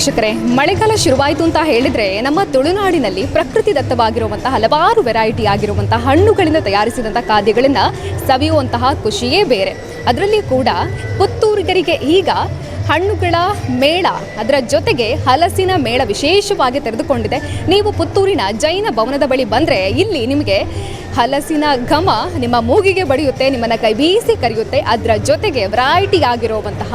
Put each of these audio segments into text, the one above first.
ವೀಕ್ಷಕರೇ, ಮಳೆಗಾಲ ಶುರುವಾಯಿತು ಅಂತ ಹೇಳಿದ್ರೆ ನಮ್ಮ ತುಳುನಾಡಿನಲ್ಲಿ ಪ್ರಕೃತಿ ದತ್ತವಾಗಿರುವಂತಹ ಹಲವಾರು ವೆರೈಟಿ ಆಗಿರುವಂತಹ ಹಣ್ಣುಗಳಿಂದ ತಯಾರಿಸಿದಂಥ ಖಾದ್ಯಗಳಿಂದ ಸವಿಯುವಂತಹ ಖುಷಿಯೇ ಬೇರೆ. ಅದರಲ್ಲಿ ಕೂಡ ಪುತ್ತೂರಿಗರಿಗೆ ಈಗ ಹಣ್ಣುಗಳ ಮೇಳ, ಅದರ ಜೊತೆಗೆ ಹಲಸಿನ ಮೇಳ ವಿಶೇಷವಾಗಿ ತೆರೆದುಕೊಂಡಿದೆ. ನೀವು ಪುತ್ತೂರಿನ ಜೈನ ಭವನದ ಬಳಿ ಬಂದರೆ ಇಲ್ಲಿ ನಿಮಗೆ ಹಲಸಿನ ಘಮ ನಿಮ್ಮ ಮೂಗಿಗೆ ಬಡಿಯುತ್ತೆ, ನಿಮ್ಮನ್ನು ಕೈ ಬೀಸಿ ಕರೆಯುತ್ತೆ, ಅದರ ಜೊತೆಗೆ ವೆರೈಟಿ ಆಗಿರುವಂತಹ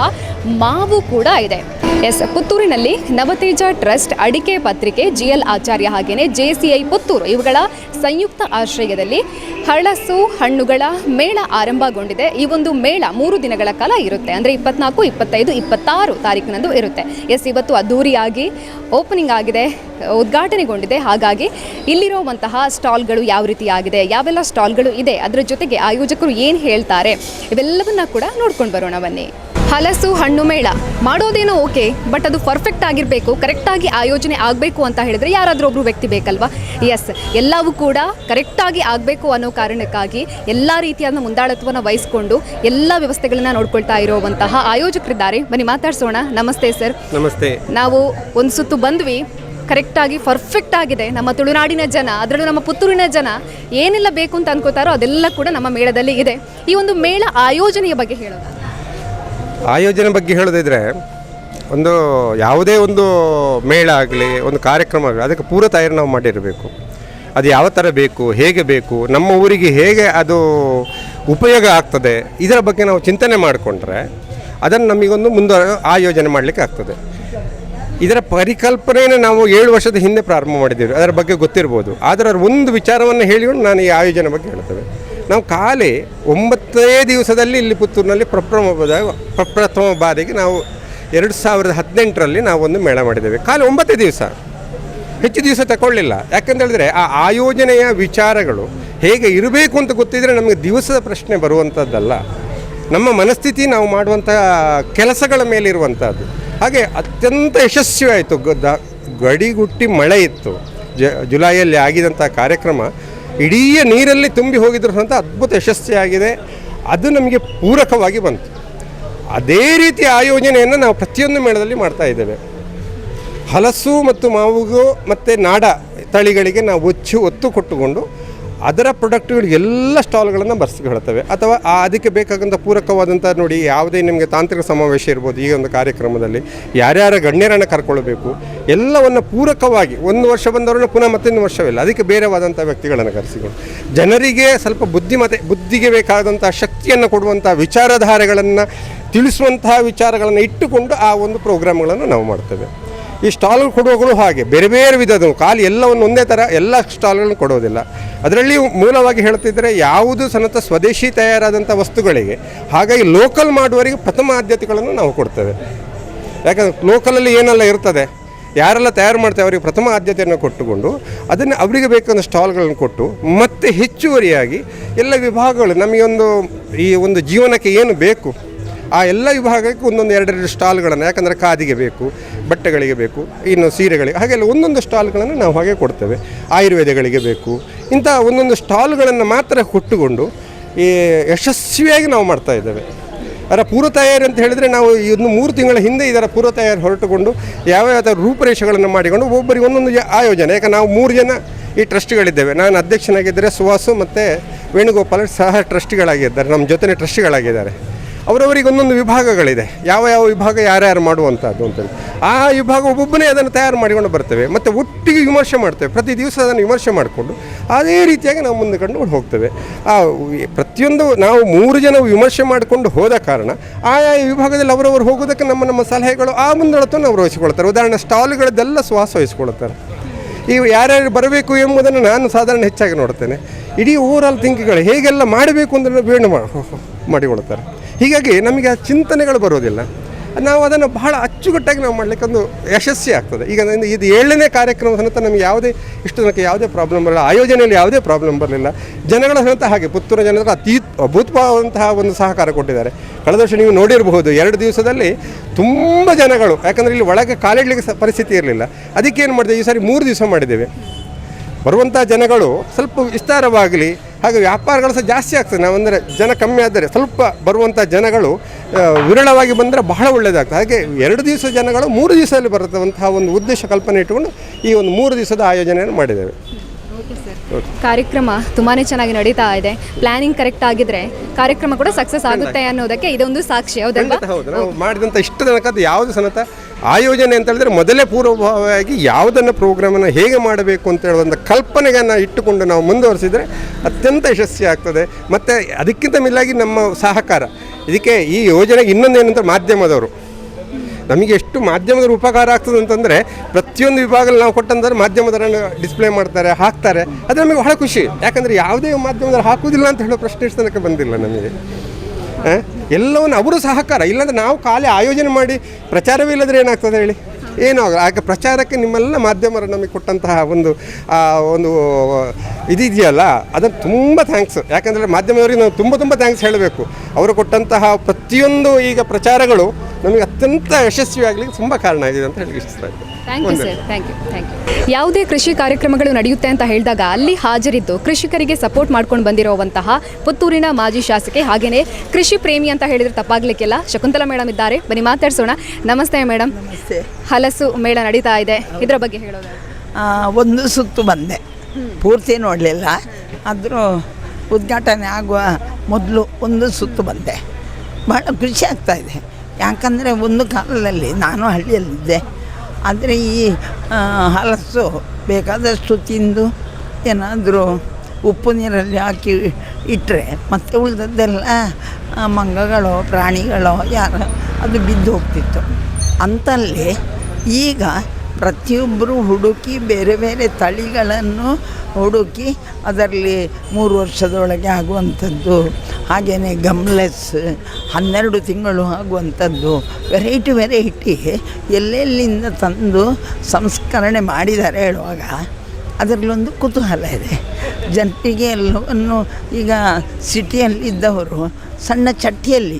ಮಾವು ಕೂಡ ಇದೆ. ಎಸ್, ಪುತ್ತೂರಿನಲ್ಲಿ ನವತೇಜ ಟ್ರಸ್ಟ್ ಅಡಿಕೆ ಪತ್ರಿಕೆ ಜಿ ಎಲ್ ಆಚಾರ್ಯ ಹಾಗೆಯೇ ಜೆ ಸಿ ಐ ಪುತ್ತೂರು ಇವುಗಳ ಸಂಯುಕ್ತ ಆಶ್ರಯದಲ್ಲಿ ಹಳಸು ಹಣ್ಣುಗಳ ಮೇಳ ಆರಂಭಗೊಂಡಿದೆ. ಈ ಒಂದು ಮೇಳ ಮೂರು ದಿನಗಳ ಕಾಲ ಇರುತ್ತೆ. ಅಂದರೆ ಇಪ್ಪತ್ನಾಲ್ಕು, ಇಪ್ಪತ್ತೈದು, ಇಪ್ಪತ್ತಾರು ತಾರೀಕಿನಂದು ಇರುತ್ತೆ. ಎಸ್, ಇವತ್ತು ಅದ್ದೂರಿಯಾಗಿ ಓಪನಿಂಗ್ ಆಗಿದೆ. ಉದ್ಘಾಟನೆಗೊಂಡಿದೆ. ಹಾಗಾಗಿ ಇಲ್ಲಿರುವಂತಹ ಸ್ಟಾಲ್ಗಳು ಯಾವ ರೀತಿ ಆಗಿದೆ ಯಾವೆಲ್ಲ ಸ್ಟಾಲ್ಗಳು ಇದೆ ಅದರ ಜೊತೆಗೆ ಆಯೋಜಕರು ಏನು ಹೇಳ್ತಾರೆ ಇವೆಲ್ಲವನ್ನ ಕೂಡ ನೋಡ್ಕೊಂಡು ಬರೋಣ ಬನ್ನಿ. ಹಲಸು ಹಣ್ಣು ಮೇಳ ಮಾಡೋದೇನೋ ಓಕೆ ಬಟ್ ಅದು ಪರ್ಫೆಕ್ಟ್ ಆಗಿರಬೇಕು ಕರೆಕ್ಟಾಗಿ ಆಯೋಜನೆ ಆಗಬೇಕು ಅಂತ ಹೇಳಿದ್ರೆ ಯಾರಾದರೂ ಒಬ್ಬರು ವ್ಯಕ್ತಿ ಬೇಕಲ್ವಾ? ಎಸ್ ಎಲ್ಲವೂ ಕೂಡ ಕರೆಕ್ಟಾಗಿ ಆಗಬೇಕು ಅನ್ನೋ ಕಾರಣಕ್ಕಾಗಿ ಎಲ್ಲ ರೀತಿಯಾದ ಮುಂದಾಳತ್ವವನ್ನು ವಹಿಸಿಕೊಂಡು ಎಲ್ಲ ವ್ಯವಸ್ಥೆಗಳನ್ನ ನೋಡ್ಕೊಳ್ತಾ ಇರುವಂತಹ ಆಯೋಜಕರಿದ್ದಾರೆ. ಬನ್ನಿ ಮಾತಾಡ್ಸೋಣ. ನಮಸ್ತೆ ಸರ್. ನಮಸ್ತೆ. ನಾವು ಒಂದು ಸುತ್ತು ಬಂದ್ವಿ. ಕರೆಕ್ಟಾಗಿ ಪರ್ಫೆಕ್ಟ್ ಆಗಿದೆ ನಮ್ಮ ತುಳುನಾಡಿನ ಜನ, ಅದರಲ್ಲೂ ನಮ್ಮ ಪುತ್ತೂರಿನ ಜನ ಏನೆಲ್ಲ ಬೇಕು ಅಂತ ಅನ್ಕೋತಾರೋ ಅದೆಲ್ಲ ಕೂಡ ನಮ್ಮ ಮೇಳದಲ್ಲಿ ಇದೆ. ಈ ಒಂದು ಮೇಳ ಆಯೋಜನೆಯ ಬಗ್ಗೆ ಹೇಳೋದು ಆಯೋಜನೆ ಬಗ್ಗೆ ಹೇಳೋದಿದ್ರೆ, ಒಂದು ಯಾವುದೇ ಒಂದು ಮೇಳ ಆಗಲಿ, ಒಂದು ಕಾರ್ಯಕ್ರಮ ಆಗಲಿ, ಅದಕ್ಕೆ ಪೂರ್ವ ತಯಾರಿ ನಾವು ಮಾಡಿರಬೇಕು. ಅದು ಯಾವ ಥರ ಬೇಕು, ಹೇಗೆ ಬೇಕು, ನಮ್ಮ ಊರಿಗೆ ಹೇಗೆ ಅದು ಉಪಯೋಗ ಆಗ್ತದೆ, ಇದರ ಬಗ್ಗೆ ನಾವು ಚಿಂತನೆ ಮಾಡಿಕೊಂಡ್ರೆ ಅದನ್ನು ನಮಗೊಂದು ಮುಂದೆ ಆಯೋಜನೆ ಮಾಡಲಿಕ್ಕೆ ಆಗ್ತದೆ. ಇದರ ಪರಿಕಲ್ಪನೆಯನ್ನು ನಾವು ಏಳು ವರ್ಷದ ಹಿಂದೆ ಪ್ರಾರಂಭ ಮಾಡಿದ್ದೀವಿ. ಅದರ ಬಗ್ಗೆ ಗೊತ್ತಿರ್ಬೋದು. ಆದರೆ ಅದರ ಒಂದು ವಿಚಾರವನ್ನು ಹೇಳಿಕೊಂಡು ನಾನು ಈ ಆಯೋಜನೆ ಬಗ್ಗೆ ಹೇಳ್ತೇವೆ ನಾವು ಕಾಲೇ ಒಂಬತ್ತನೇ ದಿವಸದಲ್ಲಿ ಇಲ್ಲಿ ಪುತ್ತೂರಿನಲ್ಲಿ ಪ್ರಪ್ರಮ ಪ್ರಪ್ರಥಮ ಬಾರಿಗೆ ನಾವು ಎರಡು ಸಾವಿರದ ಹದಿನೆಂಟರಲ್ಲಿ ಒಂದು ಮೇಳ ಮಾಡಿದ್ದೇವೆ. ಖಾಲಿ ಒಂಬತ್ತೇ ದಿವಸ. ಹೆಚ್ಚು ದಿವಸ ತಗೊಳ್ಳಿಲ್ಲ. ಯಾಕಂತೇಳಿದ್ರೆ ಆ ಆಯೋಜನೆಯ ವಿಚಾರಗಳು ಹೇಗೆ ಇರಬೇಕು ಅಂತ ಗೊತ್ತಿದ್ರೆ ನಮಗೆ ದಿವಸದ ಪ್ರಶ್ನೆ ಬರುವಂಥದ್ದಲ್ಲ ನಮ್ಮ ಮನಸ್ಥಿತಿ ನಾವು ಮಾಡುವಂಥ ಕೆಲಸಗಳ ಮೇಲೆ ಇರುವಂಥದ್ದು ಹಾಗೆ ಅತ್ಯಂತ ಯಶಸ್ವಿಯಾಯಿತು. ದ ಗಡಿಗುಟ್ಟಿ ಮಳೆ ಇತ್ತು. ಜ ಜುಲೈಯಲ್ಲಿ ಆಗಿದಂಥ ಕಾರ್ಯಕ್ರಮ ಇಡೀ ನೀರಲ್ಲಿ ತುಂಬಿ ಹೋಗಿದ್ರು ಅಂತ ಅದ್ಭುತ ಯಶಸ್ವಿಯಾಗಿದೆ. ಅದು ನಮಗೆ ಪೂರಕವಾಗಿ ಬಂತು. ಅದೇ ರೀತಿಯ ಆಯೋಜನೆಯನ್ನು ನಾವು ಪ್ರತಿಯೊಂದು ಮೇಳದಲ್ಲಿ ಮಾಡ್ತಾ ಇದ್ದೇವೆ. ಹಲಸು ಮತ್ತು ಮಾವುಗು ಮತ್ತು ನಾಡ ತಳಿಗಳಿಗೆ ನಾವು ಒಚ್ಚು ಒತ್ತು ಕೊಟ್ಟುಕೊಂಡು ಅದರ ಪ್ರೊಡಕ್ಟ್ಗಳು ಎಲ್ಲ ಸ್ಟಾಲ್ಗಳನ್ನು ಬರ್ಸ್ಕೊಳ್ತವೆ. ಅಥವಾ ಆ ಅದಕ್ಕೆ ಬೇಕಾದಂಥ ಪೂರಕವಾದಂಥ ನೋಡಿ ಯಾವುದೇ ನಿಮಗೆ ತಾಂತ್ರಿಕ ಸಮಾವೇಶ ಇರ್ಬೋದು ಈ ಒಂದು ಕಾರ್ಯಕ್ರಮದಲ್ಲಿ. ಯಾರ್ಯಾರ ಗಣ್ಯರನ್ನು ಕರ್ಕೊಳ್ಬೇಕು, ಎಲ್ಲವನ್ನು ಪೂರಕವಾಗಿ ಒಂದು ವರ್ಷ ಬಂದವರನ್ನು ಪುನಃ ಮತ್ತೊಂದು ವರ್ಷವಿಲ್ಲ. ಅದಕ್ಕೆ ಬೇರೆವಾದಂಥ ವ್ಯಕ್ತಿಗಳನ್ನು ಕರೆಸಿಕೊಂಡು. ಜನರಿಗೆ ಸ್ವಲ್ಪ ಬುದ್ಧಿಮತೆ ಬುದ್ಧಿಗೆ ಬೇಕಾದಂಥ ಶಕ್ತಿಯನ್ನು ಕೊಡುವಂಥ ವಿಚಾರಧಾರೆಗಳನ್ನು ತಿಳಿಸುವಂತಹ ವಿಚಾರಗಳನ್ನು ಇಟ್ಟುಕೊಂಡು ಆ ಒಂದು ಪ್ರೋಗ್ರಾಮ್ಗಳನ್ನು ನಾವು ಮಾಡ್ತೇವೆ. ಈ ಸ್ಟಾಲ್ ಕೊಡುವಗಳು ಹಾಗೆ. ಬೇರೆ ಬೇರೆ ವಿಧದವು ಖಾಲಿ ಎಲ್ಲವನ್ನು ಒಂದೇ ಥರ ಎಲ್ಲ ಸ್ಟಾಲ್ಗಳನ್ನು ಕೊಡೋದಿಲ್ಲ. ಅದರಲ್ಲಿ ಮೂಲವಾಗಿ ಹೇಳ್ತಿದ್ರೆ ಯಾವುದು ಸನತ ಸ್ವದೇಶಿ ತಯಾರಾದಂಥ ವಸ್ತುಗಳಿಗೆ, ಹಾಗಾಗಿ ಲೋಕಲ್ ಮಾಡುವವರಿಗೆ ಪ್ರಥಮ ಆದ್ಯತೆಗಳನ್ನು ನಾವು ಕೊಡ್ತೇವೆ. ಯಾಕಂದ್ರೆ ಲೋಕಲಲ್ಲಿ ಏನೆಲ್ಲ ಇರ್ತದೆ, ಯಾರೆಲ್ಲ ತಯಾರು ಮಾಡ್ತೇವೆ ಅವರಿಗೆ ಪ್ರಥಮ ಆದ್ಯತೆಯನ್ನು ಕೊಟ್ಟುಕೊಂಡು, ಅದನ್ನು ಅವರಿಗೆ ಬೇಕಾದ ಸ್ಟಾಲ್ಗಳನ್ನು ಕೊಟ್ಟು, ಮತ್ತೆ ಹೆಚ್ಚುವರಿಯಾಗಿ ಎಲ್ಲ ವಿಭಾಗಗಳು, ನಮಗೆ ಒಂದು ಈ ಒಂದು ಜೀವನಕ್ಕೆ ಏನು ಬೇಕು ಆ ಎಲ್ಲ ವಿಭಾಗಕ್ಕೆ ಒಂದೊಂದು ಎರಡೆರಡು ಸ್ಟಾಲ್ಗಳನ್ನು, ಯಾಕಂದರೆ ಖಾದಿಗೆ ಬೇಕು, ಬಟ್ಟೆಗಳಿಗೆ ಬೇಕು, ಇನ್ನು ಸೀರೆಗಳಿಗೆ, ಹಾಗೆಲ್ಲ ಒಂದೊಂದು ಸ್ಟಾಲ್ಗಳನ್ನು ನಾವು ಹಾಗೆ ಕೊಡ್ತೇವೆ. ಆಯುರ್ವೇದಗಳಿಗೆ ಬೇಕು, ಇಂಥ ಒಂದೊಂದು ಸ್ಟಾಲ್ಗಳನ್ನು ಮಾತ್ರ ಕೊಟ್ಟುಕೊಂಡು ಈ ಯಶಸ್ವಿಯಾಗಿ ನಾವು ಮಾಡ್ತಾ ಇದ್ದೇವೆ. ಅದರ ಪೂರ್ವ ತಯಾರಿ ಅಂತ ಹೇಳಿದರೆ ನಾವು ಇನ್ನು ಮೂರು ತಿಂಗಳ ಹಿಂದೆ ಇದರ ಪೂರ್ವ ತಯಾರಿ ಹೊರಟುಕೊಂಡು ಯಾವ ಯಾವ ರೂಪರೇಷೆಗಳನ್ನು ಮಾಡಿಕೊಂಡು ಒಬ್ಬರಿಗೆ ಒಂದೊಂದು ಆಯೋಜನೆ ಯಾಕೆ ನಾವು ಮೂರು ಜನ ಈ ಟ್ರಸ್ಟ್ಗಳಿದ್ದೇವೆ. ನಾನು ಅಧ್ಯಕ್ಷನಾಗಿದ್ದರೆ ಸುಹಾಸು ಮತ್ತು ವೇಣುಗೋಪಾಲ್ ಸಹ ಟ್ರಸ್ಟ್ಗಳಾಗಿದ್ದಾರೆ, ನಮ್ಮ ಜೊತೆ ಟ್ರಸ್ಟಿಗಳಾಗಿದ್ದಾರೆ. ಅವರವರಿಗೆ ಒಂದೊಂದು ವಿಭಾಗಗಳಿದೆ. ಯಾವ ಯಾವ ವಿಭಾಗ ಯಾರ್ಯಾರು ಮಾಡುವಂಥದ್ದು ಅಂತೇಳಿ. ಆ ವಿಭಾಗ ಒಬ್ಬೊಬ್ಬನೇ ಅದನ್ನು ತಯಾರು ಮಾಡಿಕೊಂಡು ಬರ್ತೇವೆ. ಮತ್ತು ಒಟ್ಟಿಗೆ ವಿಮರ್ಶೆ ಮಾಡ್ತೇವೆ. ಪ್ರತಿ ದಿವಸ ಅದನ್ನು ವಿಮರ್ಶೆ ಮಾಡಿಕೊಂಡು ಅದೇ ರೀತಿಯಾಗಿ ನಾವು ಮುಂದೆ ಕಂಡು ಹೋಗ್ತೇವೆ. ಆ ಪ್ರತಿಯೊಂದು ನಾವು ಮೂರು ಜನ ವಿಮರ್ಶೆ ಮಾಡಿಕೊಂಡು ಹೋದ ಕಾರಣ ಆಯಾ ವಿಭಾಗದಲ್ಲಿ ಅವರವರು ಹೋಗೋದಕ್ಕೆ ನಮ್ಮ ನಮ್ಮ ಸಲಹೆಗಳು ಆ ಮುಂದಾಳತ್ವವನ್ನು ಅವರು ವಹಿಸಿಕೊಳ್ತಾರೆ ಉದಾಹರಣೆ ಸ್ಟಾಲ್ಗಳದ್ದೆಲ್ಲ ಶ್ವಾಸ ವಹಿಸಿಕೊಳ್ತಾರೆ ಈ ಯಾರ್ಯಾರು ಬರಬೇಕು ಎಂಬುದನ್ನು ನಾನು ಸಾಧಾರಣ ಹೆಚ್ಚಾಗಿ ನೋಡ್ತೇನೆ. ಇಡೀ ಓವರಾಲ್ ಥಿಂಕ್ಗಳು ಹೇಗೆಲ್ಲ ಮಾಡಬೇಕು ಅಂದ್ರೆ ಬೇಣು ಮಾಡಿಕೊಳ್ತಾರೆ ಹೀಗಾಗಿ ನಮಗೆ ಆ ಚಿಂತನೆಗಳು ಬರೋದಿಲ್ಲ ನಾವು ಅದನ್ನು ಬಹಳ ಅಚ್ಚುಕಟ್ಟಾಗಿ ನಾವು ಮಾಡಲಿಕ್ಕೆ ಒಂದು ಯಶಸ್ವಿ ಆಗ್ತದೆ. ಈಗ ಇದು ಏಳನೇ ಕಾರ್ಯಕ್ರಮ ಸಮೇತ ನಮಗೆ ಯಾವುದೇ ಇಷ್ಟು ತನಕ ಯಾವುದೇ ಪ್ರಾಬ್ಲಮ್ ಬರಲ್ಲ. ಆಯೋಜನೆಯಲ್ಲಿ ಯಾವುದೇ ಪ್ರಾಬ್ಲಮ್ ಬರಲಿಲ್ಲ. ಜನಗಳ ಸಮೇತ ಹಾಗೆ ಪುತ್ತೂರು ಜನರು ಅತೀ ಅಭೂತವಾದಂತಹ ಒಂದು ಸಹಕಾರ ಕೊಟ್ಟಿದ್ದಾರೆ. ಕಳೆದ ವರ್ಷ ನೀವು ನೋಡಿರಬಹುದು, ಎರಡು ದಿವಸದಲ್ಲಿ ತುಂಬ ಜನಗಳು, ಯಾಕಂದರೆ ಇಲ್ಲಿ ಒಳಗೆ ಕಾಲಿಡಲಿಕ್ಕೆ ಪರಿಸ್ಥಿತಿ ಇರಲಿಲ್ಲ. ಅದಕ್ಕೆ ಏನು ಮಾಡಿದೆ? ಈ ಸಾರಿ ಮೂರು ದಿವಸ ಮಾಡಿದ್ದೇವೆ. ಬರುವಂಥ ಜನಗಳು ಸ್ವಲ್ಪ ವಿಸ್ತಾರವಾಗಲಿ, ಹಾಗೆ ವ್ಯಾಪಾರಗಳು ಸಹ ಜಾಸ್ತಿ ಆಗ್ತದೆ. ನಾವು ಅಂದರೆ ಜನ ಕಮ್ಮಿ ಆದರೆ ಸ್ವಲ್ಪ ಬರುವಂಥ ಜನಗಳು ವಿರಳವಾಗಿ ಬಂದರೆ ಬಹಳ ಒಳ್ಳೆಯದಾಗ್ತದೆ ಹಾಗೆ ಎರಡು ದಿವಸ ಜನಗಳು ಮೂರು ದಿವಸದಲ್ಲಿ ಬರುತ್ತವಂತಹ ಒಂದು ಉದ್ದೇಶ ಕಲ್ಪನೆ ಇಟ್ಟುಕೊಂಡು ಈ ಒಂದು ಮೂರು ದಿವಸದ ಆಯೋಜನೆಯನ್ನು ಮಾಡಿದ್ದೇವೆ. ಕಾರ್ಯಕ್ರಮ ತುಂಬಾ ಚೆನ್ನಾಗಿ ನಡೀತಾ ಇದೆ. ಪ್ಲಾನಿಂಗ್ ಕರೆಕ್ಟ್ ಆಗಿದ್ರೆ ಕಾರ್ಯಕ್ರಮ ಕೂಡ ಸಕ್ಸಸ್ ಆಗುತ್ತೆ ಅನ್ನೋದಕ್ಕೆ ಇದೊಂದು ಸಾಕ್ಷಿ ಹೌದಲ್ವಾ? ಇಷ್ಟು ಹೌದು. ನಾವು ಮಾಡಿದಂಥ ಇಷ್ಟ ತನಕದ್ದು ಯಾವುದು ಸಮೇತ ಆಯೋಜನೆ ಅಂತ ಹೇಳಿದ್ರೆ ಮೊದಲೇ ಪೂರ್ವಭಾವಿಯಾಗಿ ಯಾವುದನ್ನು ಪ್ರೋಗ್ರಾಮನ್ನು ಹೇಗೆ ಮಾಡಬೇಕು ಅಂತ ಹೇಳುವಂಥ ಕಲ್ಪನೆಗಳನ್ನು ಇಟ್ಟುಕೊಂಡು ನಾವು ಮುಂದುವರಿಸಿದರೆ ಅತ್ಯಂತ ಯಶಸ್ವಿ ಆಗ್ತದೆ. ಮತ್ತು ಅದಕ್ಕಿಂತ ಮಿಲ್ಲಾಗಿ ನಮ್ಮ ಸಹಕಾರ. ಇದಕ್ಕೆ ಈ ಯೋಜನೆಗೆ ಇನ್ನೊಂದು ಏನಂತ ಮಾಧ್ಯಮದವರು. ನಮಗೆ ಎಷ್ಟು ಮಾಧ್ಯಮದ ಉಪಕಾರ ಆಗ್ತದೆ ಅಂತಂದರೆ ಪ್ರತಿಯೊಂದು ವಿಭಾಗದಲ್ಲಿ ನಾವು ಕೊಟ್ಟಂತಂದ್ರೆ ಮಾಧ್ಯಮದವರನ್ನು ಡಿಸ್ಪ್ಲೇ ಮಾಡ್ತಾರೆ, ಹಾಕ್ತಾರೆ. ಅದು ನಮಗೆ ಬಹಳ ಖುಷಿ. ಯಾಕಂದರೆ ಯಾವುದೇ ಮಾಧ್ಯಮದಲ್ಲಿ ಹಾಕುವುದಿಲ್ಲ ಅಂತ ಹೇಳೋ ಪ್ರಶ್ನೆ ತನಕ ಬಂದಿಲ್ಲ ನಮಗೆ. ಎಲ್ಲವನ್ನು ಅವರು ಸಹಕಾರ. ಇಲ್ಲಾಂದ್ರೆ ನಾವು ಖಾಲಿ ಆಯೋಜನೆ ಮಾಡಿ ಪ್ರಚಾರವೇ ಇಲ್ಲದ್ರೆ ಏನಾಗ್ತದೆ ಹೇಳಿ? ಏನು ಆಗ ಪ್ರಚಾರಕ್ಕೆ ನಿಮ್ಮೆಲ್ಲ ಮಾಧ್ಯಮರು ನಮಗೆ ಕೊಟ್ಟಂತಹ ಒಂದು ಒಂದು ಇದಿದೆಯಲ್ಲ, ಅದನ್ನು ತುಂಬ ಥ್ಯಾಂಕ್ಸ್ ಯಾಕಂದರೆ ಮಾಧ್ಯಮದವರಿಗೆ ನಾವು ತುಂಬ ತುಂಬ ಥ್ಯಾಂಕ್ಸ್ ಹೇಳಬೇಕು. ಅವರು ಕೊಟ್ಟಂತಹ ಪ್ರತಿಯೊಂದು ಈಗ ಪ್ರಚಾರಗಳು ನಮಗೆ ಅತ್ಯಂತ ಯಶಸ್ವಿಯಾಗಲಿಕ್ಕೆ ತುಂಬ ಕಾರಣ ಆಗಿದೆ ಅಂತ ಹೇಳಿ ಇಷ್ಟ thank you sir thank you thank you ಯಾವುದೇ ಕೃಷಿ ಕಾರ್ಯಕ್ರಮಗಳು ನಡೆಯುತ್ತೆ ಅಂತ ಹೇಳಿದಾಗ ಅಲ್ಲಿ ಹಾಜರಿದ್ದು ಕೃಷಿಕರಿಗೆ ಸಪೋರ್ಟ್ ಮಾಡ್ಕೊಂಡು ಬಂದಿರುವಂತಹ ಪುತ್ತೂರಿನ ಮಾಜಿ ಶಾಸಕಿ ಹಾಗೆಯೇ ಕೃಷಿ ಪ್ರೇಮಿ ಅಂತ ಹೇಳಿದ್ರೆ ತಪ್ಪಾಗ್ಲಿಕ್ಕಿಲ್ಲ. ಶಕುಂತಲಾ ಮೇಡಮ್ ಇದ್ದಾರೆ. ಬನ್ನಿ ಮಾತಾಡ್ಸೋಣ. ನಮಸ್ತೆ ಮೇಡಮ್ ನಮಸ್ತೆ. ಹಲಸು ಮೇಳ ನಡೀತಾ ಇದೆ. ಇದರ ಬಗ್ಗೆ ಹೇಳೋದು. ಒಂದು ಸುತ್ತು ಬಂದೆ. ಪೂರ್ತಿ ನೋಡಲಿಲ್ಲ. ಆದರೂ ಉದ್ಘಾಟನೆ ಆಗುವ ಮೊದಲು ಒಂದು ಸುತ್ತು ಬಂದೆ. ಭಾಳ ಖುಷಿ ಆಗ್ತಾ ಇದೆ. ಯಾಕಂದರೆ ಒಂದು ಕಾಲದಲ್ಲಿ ನಾನು ಹಳ್ಳಿಯಲ್ಲಿದ್ದೆ. ಆದರೆ ಈ ಹಲಸು ಬೇಕಾದಷ್ಟು ತಿಂದು ಏನಾದರೂ ಉಪ್ಪು ನೀರಲ್ಲಿ ಹಾಕಿ ಇಟ್ಟರೆ ಮತ್ತೆ ಉಳಿದದ್ದೆಲ್ಲ ಮಂಗಗಳು, ಪ್ರಾಣಿಗಳು ಯಾರು, ಅದು ಬಿದ್ದು ಹೋಗ್ತಿತ್ತು. ಅಂತಲ್ಲಿ ಈಗ ಪ್ರತಿಯೊಬ್ಬರು ಹುಡುಕಿ ಬೇರೆ ಬೇರೆ ತಳಿಗಳನ್ನು ಹುಡುಕಿ ಅದರಲ್ಲಿ ಮೂರು ವರ್ಷದೊಳಗೆ ಆಗುವಂಥದ್ದು. ಹಾಗೆಯೇ ಗಮ್ಲೆಸ್, ಹನ್ನೆರಡು ತಿಂಗಳು ಆಗುವಂಥದ್ದು. ವೆರೈಟಿ ವೆರೈಟಿ ಎಲ್ಲೆಲ್ಲಿಂದ ತಂದು ಸಂಸ್ಕರಣೆ ಮಾಡಿದ್ದಾರೆ ಹೇಳುವಾಗ ಅದರಲ್ಲೊಂದು ಕುತೂಹಲ ಇದೆ. ಜನರಿಗೆ ಎಲ್ಲವನ್ನು ಈಗ ಸಿಟಿಯಲ್ಲಿದ್ದವರು ಸಣ್ಣ ಚಟ್ಟಿಯಲ್ಲಿ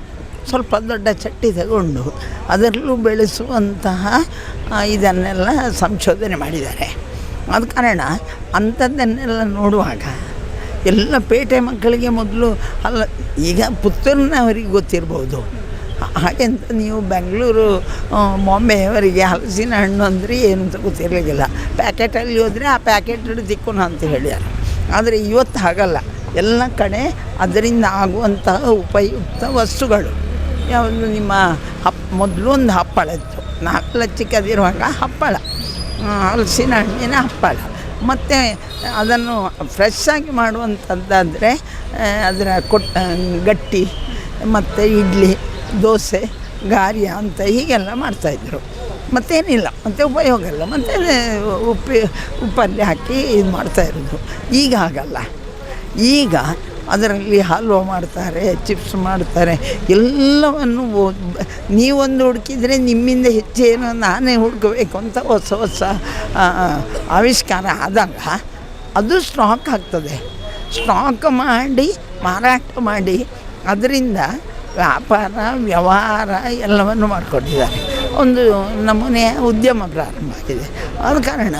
ಸ್ವಲ್ಪ ದೊಡ್ಡ ಚಟ್ಟಿ ತಗೊಂಡು ಅದರಲ್ಲೂ ಬೆಳೆಸುವಂತಹ ಇದನ್ನೆಲ್ಲ ಸಂಶೋಧನೆ ಮಾಡಿದ್ದಾರೆ. ಆದ ಕಾರಣ ಅಂಥದ್ದನ್ನೆಲ್ಲ ನೋಡುವಾಗ ಎಲ್ಲ ಪೇಟೆ ಮಕ್ಕಳಿಗೆ ಮೊದಲು ಅಲ್ಲ, ಈಗ ಪುತ್ತೂರಿನವರಿಗೆ ಗೊತ್ತಿರ್ಬೋದು. ಹಾಗೆಂತ ನೀವು ಬೆಂಗಳೂರು ಬಾಂಬೆಯವರಿಗೆ ಹಲಸಿನ ಹಣ್ಣು ಅಂದರೆ ಏನು ಅಂತ ಗೊತ್ತಿರಲಿಕ್ಕಿಲ್ಲ. ಪ್ಯಾಕೆಟಲ್ಲಿ ಹೋದರೆ ಆ ಪ್ಯಾಕೆಟ್ ತಿಕ್ಕೋಣ ಅಂತ ಹೇಳ್ಯಾರ. ಆದರೆ ಇವತ್ತು ಹಾಗಲ್ಲ. ಎಲ್ಲ ಕಡೆ ಅದರಿಂದ ಆಗುವಂತಹ ಉಪಯುಕ್ತ ವಸ್ತುಗಳು. ಯಾವುದು ನಿಮ್ಮ ಹಪ್ ಮೊದಲೊಂದು ಹಪ್ಪಳ ಇತ್ತು. ನಾಲ್ಕು ಚಿಕ್ಕದಿರುವಾಗ ಹಪ್ಪಳ. ಹಲಸಿನ ಹಣ್ಣಿನ ಹಪ್ಪಳ. ಮತ್ತು ಅದನ್ನು ಫ್ರೆಶ್ ಆಗಿ ಮಾಡುವಂಥದ್ದಾದರೆ ಅದರ ಕೊಟ್ಟ ಗಟ್ಟಿ, ಮತ್ತು ಇಡ್ಲಿ, ದೋಸೆ, ಗಾರ್ಯ ಅಂತ ಹೀಗೆಲ್ಲ ಮಾಡ್ತಾಯಿದ್ರು ಮತ್ತೇನಿಲ್ಲ. ಮತ್ತು ಉಪಯೋಗ ಇಲ್ಲ. ಮತ್ತು ಉಪ್ಪಿ ಉಪ್ಪಲ್ಲಿ ಹಾಕಿ ಇದು ಮಾಡ್ತಾಯಿರೋದು ಈಗ ಹಾಗಲ್ಲ. ಈಗ ಅದರಲ್ಲಿ ಹಲ್ವಾ ಮಾಡ್ತಾರೆ ಚಿಪ್ಸ್ ಮಾಡ್ತಾರೆ, ಎಲ್ಲವನ್ನು ನೀವೊಂದು ಹುಡುಕಿದರೆ ನಿಮ್ಮಿಂದ ಹೆಚ್ಚೇನು ನಾನೇ ಹುಡುಕಬೇಕು ಅಂತ ಹೊಸ ಹೊಸ ಆವಿಷ್ಕಾರ ಆದಾಗ ಅದು ಸ್ಟಾಕ್ ಆಗ್ತದೆ. ಸ್ಟಾಕ್ ಮಾಡಿ, ಮಾರಾಟ ಮಾಡಿ, ಅದರಿಂದ ವ್ಯಾಪಾರ, ವ್ಯವಹಾರ ಎಲ್ಲವನ್ನು ಮಾಡಿಕೊಟ್ಟಿದ್ದಾರೆ. ಒಂದು ನಮೂನೆಯ ಉದ್ಯಮ ಪ್ರಾರಂಭ ಆಗಿದೆ. ಆದ ಕಾರಣ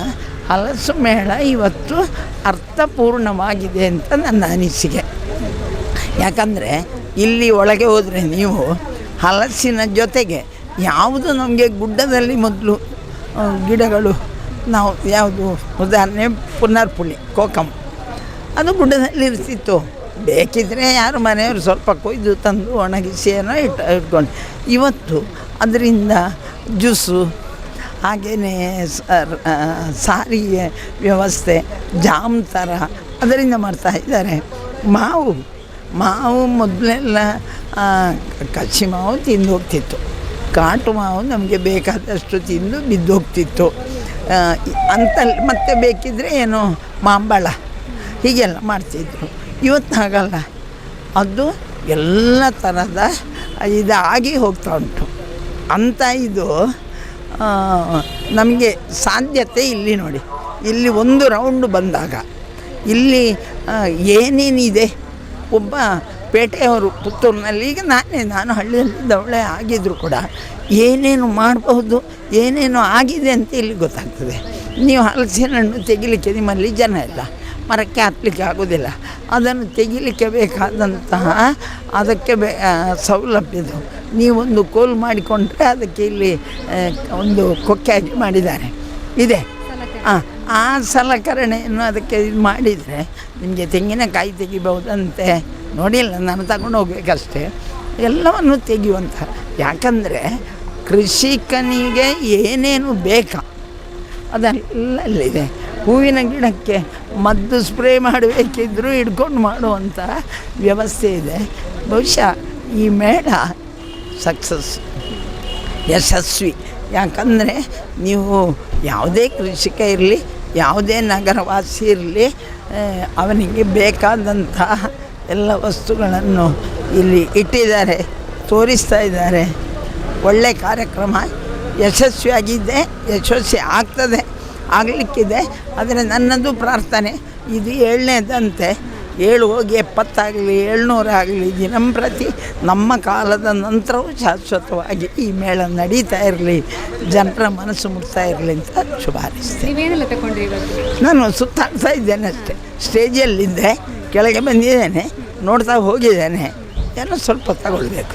ಹಲಸು ಮೇಳ ಇವತ್ತು ಅರ್ಥಪೂರ್ಣವಾಗಿದೆ ಅಂತ ನನ್ನ ಅನಿಸಿಕೆ. ಯಾಕಂದರೆ ಇಲ್ಲಿ ಒಳಗೆ ಹೋದರೆ ನೀವು ಹಲಸಿನ ಜೊತೆಗೆ ಯಾವುದು ನಮಗೆ ಗುಡ್ಡದಲ್ಲಿ ಮೊದಲು ಗಿಡಗಳು, ನಾವು ಯಾವುದು ಉದಾಹರಣೆ, ಪುನರ್ಪುಳಿ ಕೋಕಮ್ ಅದು ಗುಡ್ಡದಲ್ಲಿ ಇರ್ತಿತ್ತು. ಬೇಕಿದ್ರೆ ಯಾರು ಮನೆಯವರು ಸ್ವಲ್ಪ ಕೊಯ್ದು ತಂದು ಒಣಗಿಸಿ ಏನೋ ಇಟ್ಟು, ಇಟ್ಕೊಂಡು. ಇವತ್ತು ಅದರಿಂದ ಜ್ಯೂಸು ಹಾಗೆಯೇ ಸಾರಿಗೆ ವ್ಯವಸ್ಥೆ, ಜಾಮ್ ಥರ ಅದರಿಂದ ಮಾಡ್ತಾ ಇದ್ದಾರೆ. ಮಾವು ಮಾವು ಮೊದಲೆಲ್ಲ ಕಚ್ಚಿ ಮಾವು ತಿಂದು ಹೋಗ್ತಿತ್ತು. ಕಾಟು ಮಾವು ನಮಗೆ ಬೇಕಾದಷ್ಟು ತಿಂದು ಬಿದ್ದು ಹೋಗ್ತಿತ್ತು. ಅಂತ ಮತ್ತೆ ಬೇಕಿದ್ದರೆ ಏನು, ಮಾಂಬಳ. ಹೀಗೆಲ್ಲ ಮಾಡ್ತಿದ್ರು. ಇವತ್ತು ಹಾಗಲ್ಲ ಅದು ಎಲ್ಲ ಥರದ ಇದಾಗಿ ಹೋಗ್ತಾ ಉಂಟು. ಅಂಥ ಇದು ನಮಗೆ ಸಾಧ್ಯತೆ ಇಲ್ಲಿ ನೋಡಿ. ಇಲ್ಲಿ ಒಂದು ರೌಂಡ್ ಬಂದಾಗ, ಇಲ್ಲಿ ಏನೇನಿದೆ? ಒಬ್ಬ ಪೇಟೆಯವರು ಪುತ್ತೂರಿನಲ್ಲಿ ಈಗ ನಾನೇ ನಾನು ಹಳ್ಳಿಯಲ್ಲಿದ್ದವಳೆ ಆಗಿದ್ದರೂ ಕೂಡ ಏನೇನು ಮಾಡಬಹುದು ಏನೇನು ಆಗಿದೆ ಅಂತ ಇಲ್ಲಿ ಗೊತ್ತಾಗ್ತದೆ. ನೀವು ಹಲಸಿನ ಹಣ್ಣು ತೆಗಿಲಿಕ್ಕೆ ನಿಮ್ಮಲ್ಲಿ ಜನ ಇಲ್ಲ ಮರಕ್ಕೆ ಹತ್ತಲಿಕ್ಕೆ ಆಗೋದಿಲ್ಲ. ಅದನ್ನು ತೆಗಿಲಿಕ್ಕೆ ಬೇಕಾದಂತಹ ಅದಕ್ಕೆ ಬೇ ಸೌಲಭ್ಯದು ನೀವೊಂದು ಕೋಲ್ ಮಾಡಿಕೊಂಡ್ರೆ ಅದಕ್ಕೆ ಇಲ್ಲಿ ಒಂದು ಕೊಕ್ಕೆಯಾಗಿ ಮಾಡಿದ್ದಾರೆ. ಇದೆ? ಹಾಂ ಆ ಸಲಕರಣೆಯನ್ನು ಅದಕ್ಕೆ ಇದು ಮಾಡಿದರೆ ನಿಮಗೆ ತೆಂಗಿನಕಾಯಿ ತೆಗಿಬಹುದಂತೆ ನೋಡಿಲ್ಲ, ನಾನು ತಗೊಂಡು ಹೋಗ್ಬೇಕಷ್ಟೇ. ಎಲ್ಲವನ್ನು ತೆಗೆಯುವಂಥ ಯಾಕಂದರೆ ಕೃಷಿಕನಿಗೆ ಏನೇನು ಬೇಕಾ, ಅದೆಲ್ಲಲ್ಲಿದೆ. ಹೂವಿನ ಗಿಡಕ್ಕೆ ಮದ್ದು ಸ್ಪ್ರೇ ಮಾಡಬೇಕಿದ್ದರೂ ಹಿಡ್ಕೊಂಡು ಮಾಡುವಂಥ ವ್ಯವಸ್ಥೆ ಇದೆ. ಬಹುಶಃ ಈ ಮೇಳ ಸಕ್ಸಸ್, ಯಶಸ್ವಿ. ಯಾಕಂದರೆ ನೀವು ಯಾವುದೇ ಕೃಷಿಕ ಇರಲಿ, ಯಾವುದೇ ನಗರವಾಸಿ ಇರಲಿ ಅವನಿಗೆ ಬೇಕಾದಂಥ ಎಲ್ಲ ವಸ್ತುಗಳನ್ನು ಇಲ್ಲಿ ಇಟ್ಟಿದ್ದಾರೆ, ತೋರಿಸ್ತಾ ಇದ್ದಾರೆ. ಒಳ್ಳೆ ಕಾರ್ಯಕ್ರಮ, ಯಶಸ್ವಿಯಾಗಿದೆ, ಯಶಸ್ವಿ ಆಗ್ತದೆ, ಆಗಲಿಕ್ಕಿದೆ. ಆದರೆ ನನ್ನದು ಪ್ರಾರ್ಥನೆ, ಇದು ಏಳನೇದಂತೆ. ಏಳು ಹೋಗಿ ಎಪ್ಪತ್ತಾಗಲಿ ಏಳ್ನೂರಾಗಲಿ ದಿನಂಪ್ರತಿ ನಮ್ಮ ಕಾಲದ ನಂತರವೂ ಶಾಶ್ವತವಾಗಿ ಈ ಮೇಳ ನಡೀತಾ ಇರಲಿ ಜನರ ಮನಸ್ಸು ಮುಟ್ತಾ ಇರಲಿ ಅಂತ ಶುಭ ಹಾರೈಸ್ತೇನೆ ನಾನು ಸುತ್ತಾಡ್ತಾ ಇದ್ದೇನೆ ಅಷ್ಟೇ. ಸ್ಟೇಜಲ್ಲಿದ್ದೆ ಕೆಳಗೆ ಬಂದಿದ್ದೇನೆ ನೋಡ್ತಾ ಹೋಗಿದ್ದೇನೆ. ಏನೋ ಸ್ವಲ್ಪ ತಗೊಳ್ಬೇಕು.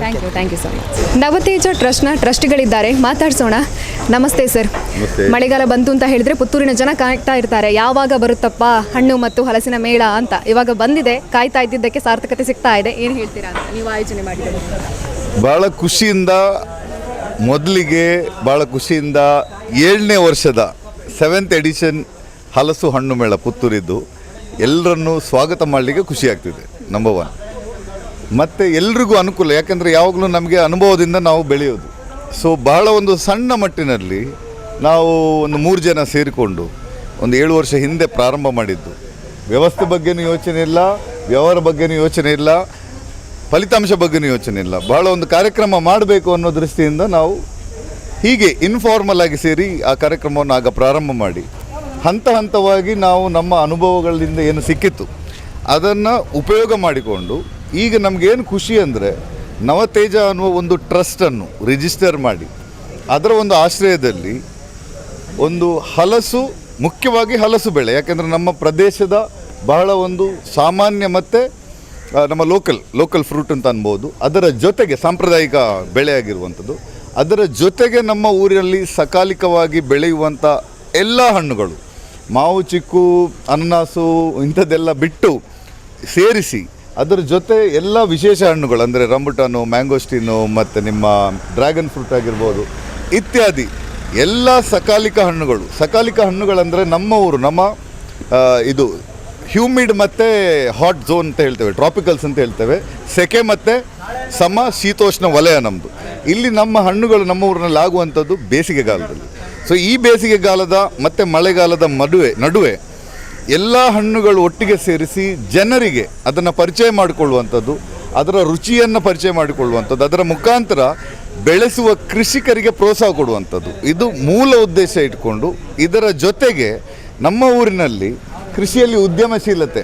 Thank you thank you so much Navateja ಟ್ರಸ್ಟ್ನ ಟ್ರಸ್ಟ್ಗಳಿದ್ದಾರೆ. ಮಾತಾಡ್ಸೋಣ. ನಮಸ್ತೆ ಸರ್ ಮಳೆಗಾಲ ಬಂತು ಅಂತ ಹೇಳಿದ್ರೆ ಪುತ್ತೂರಿನ ಜನ ಕಾಯ್ತಾ ಇರ್ತಾರೆ. ಯಾವಾಗ ಬರುತ್ತಪ್ಪ ಹಣ್ಣು ಮತ್ತು ಹಲಸಿನ ಮೇಳ ಅಂತ. ಇವಾಗ ಬಂದಿದೆ ಕಾಯ್ತಾ ಇದ್ದಿದ್ದಕ್ಕೆ ಸಾರ್ಥಕತೆ ಸಿಗ್ತಾ ಇದೆ. ಏನು ಹೇಳ್ತೀರಾ ಅಂತ ನೀವು ಆಯೋಜನೆ ಮಾಡಿದ್ದೀರಿ? ಭಾಳ ಖುಷಿಯಿಂದ ಮೊದಲಿಗೆ ಭಾಳ ಖುಷಿಯಿಂದ ಏಳನೇ ವರ್ಷದ ಸೆವೆಂತ್ ಎಡಿಷನ್ ಹಲಸು ಹಣ್ಣು ಮೇಳ ಪುತ್ತೂರಿದ್ದು. ಎಲ್ಲರನ್ನು ಸ್ವಾಗತ ಮಾಡಲಿಕ್ಕೆ ಖುಷಿ ಆಗ್ತಿದೆ ನಂಬರ್ ಒನ್ ಮತ್ತು ಎಲ್ರಿಗೂ ಅನುಕೂಲ, ಯಾಕಂದರೆ ಯಾವಾಗಲೂ ನಮಗೆ ಅನುಭವದಿಂದ ನಾವು ಬೆಳೆಯೋದು. ಸೊ ಬಹಳ ಒಂದು ಸಣ್ಣ ಮಟ್ಟಿನಲ್ಲಿ ನಾವು ಒಂದು ಮೂರು ಜನ ಸೇರಿಕೊಂಡು ಒಂದು ಏಳು ವರ್ಷ ಹಿಂದೆ ಪ್ರಾರಂಭ ಮಾಡಿದ್ದು. ವ್ಯವಸ್ಥೆ ಬಗ್ಗೆನೂ ಯೋಚನೆ ಇಲ್ಲ, ವ್ಯವಹಾರ ಬಗ್ಗೆನೂ ಯೋಚನೆ ಇಲ್ಲ, ಫಲಿತಾಂಶ ಬಗ್ಗೆನೂ ಯೋಚನೆ ಇಲ್ಲ. ಬಹಳ ಒಂದು ಕಾರ್ಯಕ್ರಮ ಮಾಡಬೇಕು ಅನ್ನೋ ದೃಷ್ಟಿಯಿಂದ ನಾವು ಹೀಗೆ ಇನ್ಫಾರ್ಮಲ್ ಆಗಿ ಸೇರಿ ಆ ಕಾರ್ಯಕ್ರಮವನ್ನು ಆಗ ಪ್ರಾರಂಭ ಮಾಡಿ. ಹಂತ ಹಂತವಾಗಿ ನಾವು ನಮ್ಮ ಅನುಭವಗಳಿಂದ ಏನು ಸಿಕ್ಕಿತ್ತು, ಅದನ್ನು ಉಪಯೋಗ ಮಾಡಿಕೊಂಡು ಈಗ ನಮಗೇನು ಖುಷಿ ಅಂದರೆ ನವತೇಜ ಅನ್ನುವ ಒಂದು ಟ್ರಸ್ಟನ್ನು ರಿಜಿಸ್ಟರ್ ಮಾಡಿ. ಅದರ ಒಂದು ಆಶ್ರಯದಲ್ಲಿ ಒಂದು ಹಲಸು, ಮುಖ್ಯವಾಗಿ ಹಲಸು ಬೆಳೆ. ಯಾಕೆಂದರೆ ನಮ್ಮ ಪ್ರದೇಶದ ಬಹಳ ಒಂದು ಸಾಮಾನ್ಯ ಮತ್ತು ನಮ್ಮ ಲೋಕಲ್ ಲೋಕಲ್ ಫ್ರೂಟ್ ಅಂತ ಅನ್ಬೋದು. ಅದರ ಜೊತೆಗೆ ಸಾಂಪ್ರದಾಯಿಕ ಬೆಳೆ ಆಗಿರುವಂಥದ್ದು ಅದರ ಜೊತೆಗೆ ನಮ್ಮ ಊರಿನಲ್ಲಿ ಸಕಾಲಿಕವಾಗಿ ಬೆಳೆಯುವಂಥ ಎಲ್ಲ ಹಣ್ಣುಗಳು, ಮಾವು, ಚಿಕ್ಕು, ಅನ್ನಾಸು ಇಂಥದ್ದೆಲ್ಲ ಬಿಟ್ಟು ಸೇರಿಸಿ ಅದರ ಜೊತೆ ಎಲ್ಲ ವಿಶೇಷ ಹಣ್ಣುಗಳು, ಅಂದರೆ ರಂಬುಟಾನು, ಮ್ಯಾಂಗೋಸ್ಟೀನು, ಮತ್ತು ನಿಮ್ಮ ಡ್ರ್ಯಾಗನ್ ಫ್ರೂಟ್ ಆಗಿರ್ಬೋದು, ಇತ್ಯಾದಿ, ಎಲ್ಲ ಸಕಾಲಿಕ ಹಣ್ಣುಗಳು. ಸಕಾಲಿಕ ಹಣ್ಣುಗಳಂದರೆ ನಮ್ಮ ಊರು, ನಮ್ಮ ಇದು ಹ್ಯೂಮಿಡ್ ಮತ್ತು ಹಾಟ್ ಝೋನ್ ಅಂತ ಹೇಳ್ತೇವೆ ಟ್ರಾಪಿಕಲ್ಸ್ ಅಂತ ಹೇಳ್ತೇವೆ, ಸೆಕೆ ಮತ್ತು ಸಮ ಶೀತೋಷ್ಣ ವಲಯ ನಮ್ಮದು ಇಲ್ಲಿ ನಮ್ಮ ಹಣ್ಣುಗಳು ನಮ್ಮ ಊರಿನಲ್ಲಿ ಆಗುವಂಥದ್ದು ಬೇಸಿಗೆಗಾಲದಲ್ಲಿ. ಸೊ ಈ ಬೇಸಿಗೆಗಾಲದ ಮತ್ತು ಮಳೆಗಾಲದ ಮದುವೆ ನಡುವೆ ಎಲ್ಲ ಹಣ್ಣುಗಳು ಒಟ್ಟಿಗೆ ಸೇರಿಸಿ ಜನರಿಗೆ ಅದನ್ನು ಪರಿಚಯ ಮಾಡಿಕೊಳ್ಳುವಂಥದ್ದು, ಅದರ ರುಚಿಯನ್ನು ಪರಿಚಯ ಮಾಡಿಕೊಳ್ಳುವಂಥದ್ದು, ಅದರ ಮುಖಾಂತರ ಬೆಳೆಸುವ ಕೃಷಿಕರಿಗೆ ಪ್ರೋತ್ಸಾಹ ಕೊಡುವಂಥದ್ದು. ಇದು ಮೂಲ ಉದ್ದೇಶ ಇಟ್ಕೊಂಡು ಇದರ ಜೊತೆಗೆ ನಮ್ಮ ಊರಿನಲ್ಲಿ ಕೃಷಿಯಲ್ಲಿ ಉದ್ಯಮಶೀಲತೆ,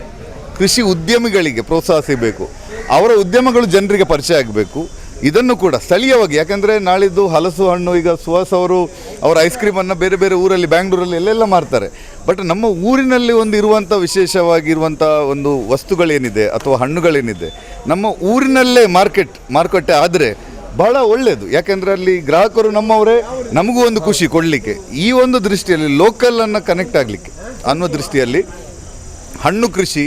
ಕೃಷಿ ಉದ್ಯಮಿಗಳಿಗೆ ಪ್ರೋತ್ಸಾಹ ಸಿಗಬೇಕು ಅವರ ಉದ್ಯಮಗಳು ಜನರಿಗೆ ಪರಿಚಯ ಆಗಬೇಕು. ಇದನ್ನು ಕೂಡ ಸ್ಥಳೀಯವಾಗಿ, ಯಾಕಂದರೆ ನಾಳಿದ್ದು ಹಲಸು ಹಣ್ಣು, ಈಗ ಸುಹಾಸ್ ಅವರು ಅವರ ಐಸ್ ಕ್ರೀಮನ್ನು ಬೇರೆ ಬೇರೆ ಊರಲ್ಲಿ, ಬ್ಯಾಂಗ್ಳೂರಲ್ಲಿ ಎಲ್ಲೆಲ್ಲ ಮಾರ್ತಾರೆ. ಬಟ್ ನಮ್ಮ ಊರಿನಲ್ಲಿ ಒಂದು ಇರುವಂಥ ವಿಶೇಷವಾಗಿರುವಂಥ ಒಂದು ವಸ್ತುಗಳೇನಿದೆ ಅಥವಾ ಹಣ್ಣುಗಳೇನಿದೆ, ನಮ್ಮ ಊರಿನಲ್ಲೇ ಮಾರ್ಕೆಟ್, ಮಾರುಕಟ್ಟೆ ಆದರೆ ಬಹಳ ಒಳ್ಳೆಯದು ಯಾಕೆಂದರೆ ಅಲ್ಲಿ ಗ್ರಾಹಕರು ನಮ್ಮವರೇ, ನಮಗೂ ಒಂದು ಖುಷಿ ಕೊಡಲಿಕ್ಕೆ. ಈ ಒಂದು ದೃಷ್ಟಿಯಲ್ಲಿ ಲೋಕಲನ್ನು ಕನೆಕ್ಟ್ ಆಗಲಿಕ್ಕೆ ಅನ್ನೋ ದೃಷ್ಟಿಯಲ್ಲಿ ಹಣ್ಣು ಕೃಷಿ,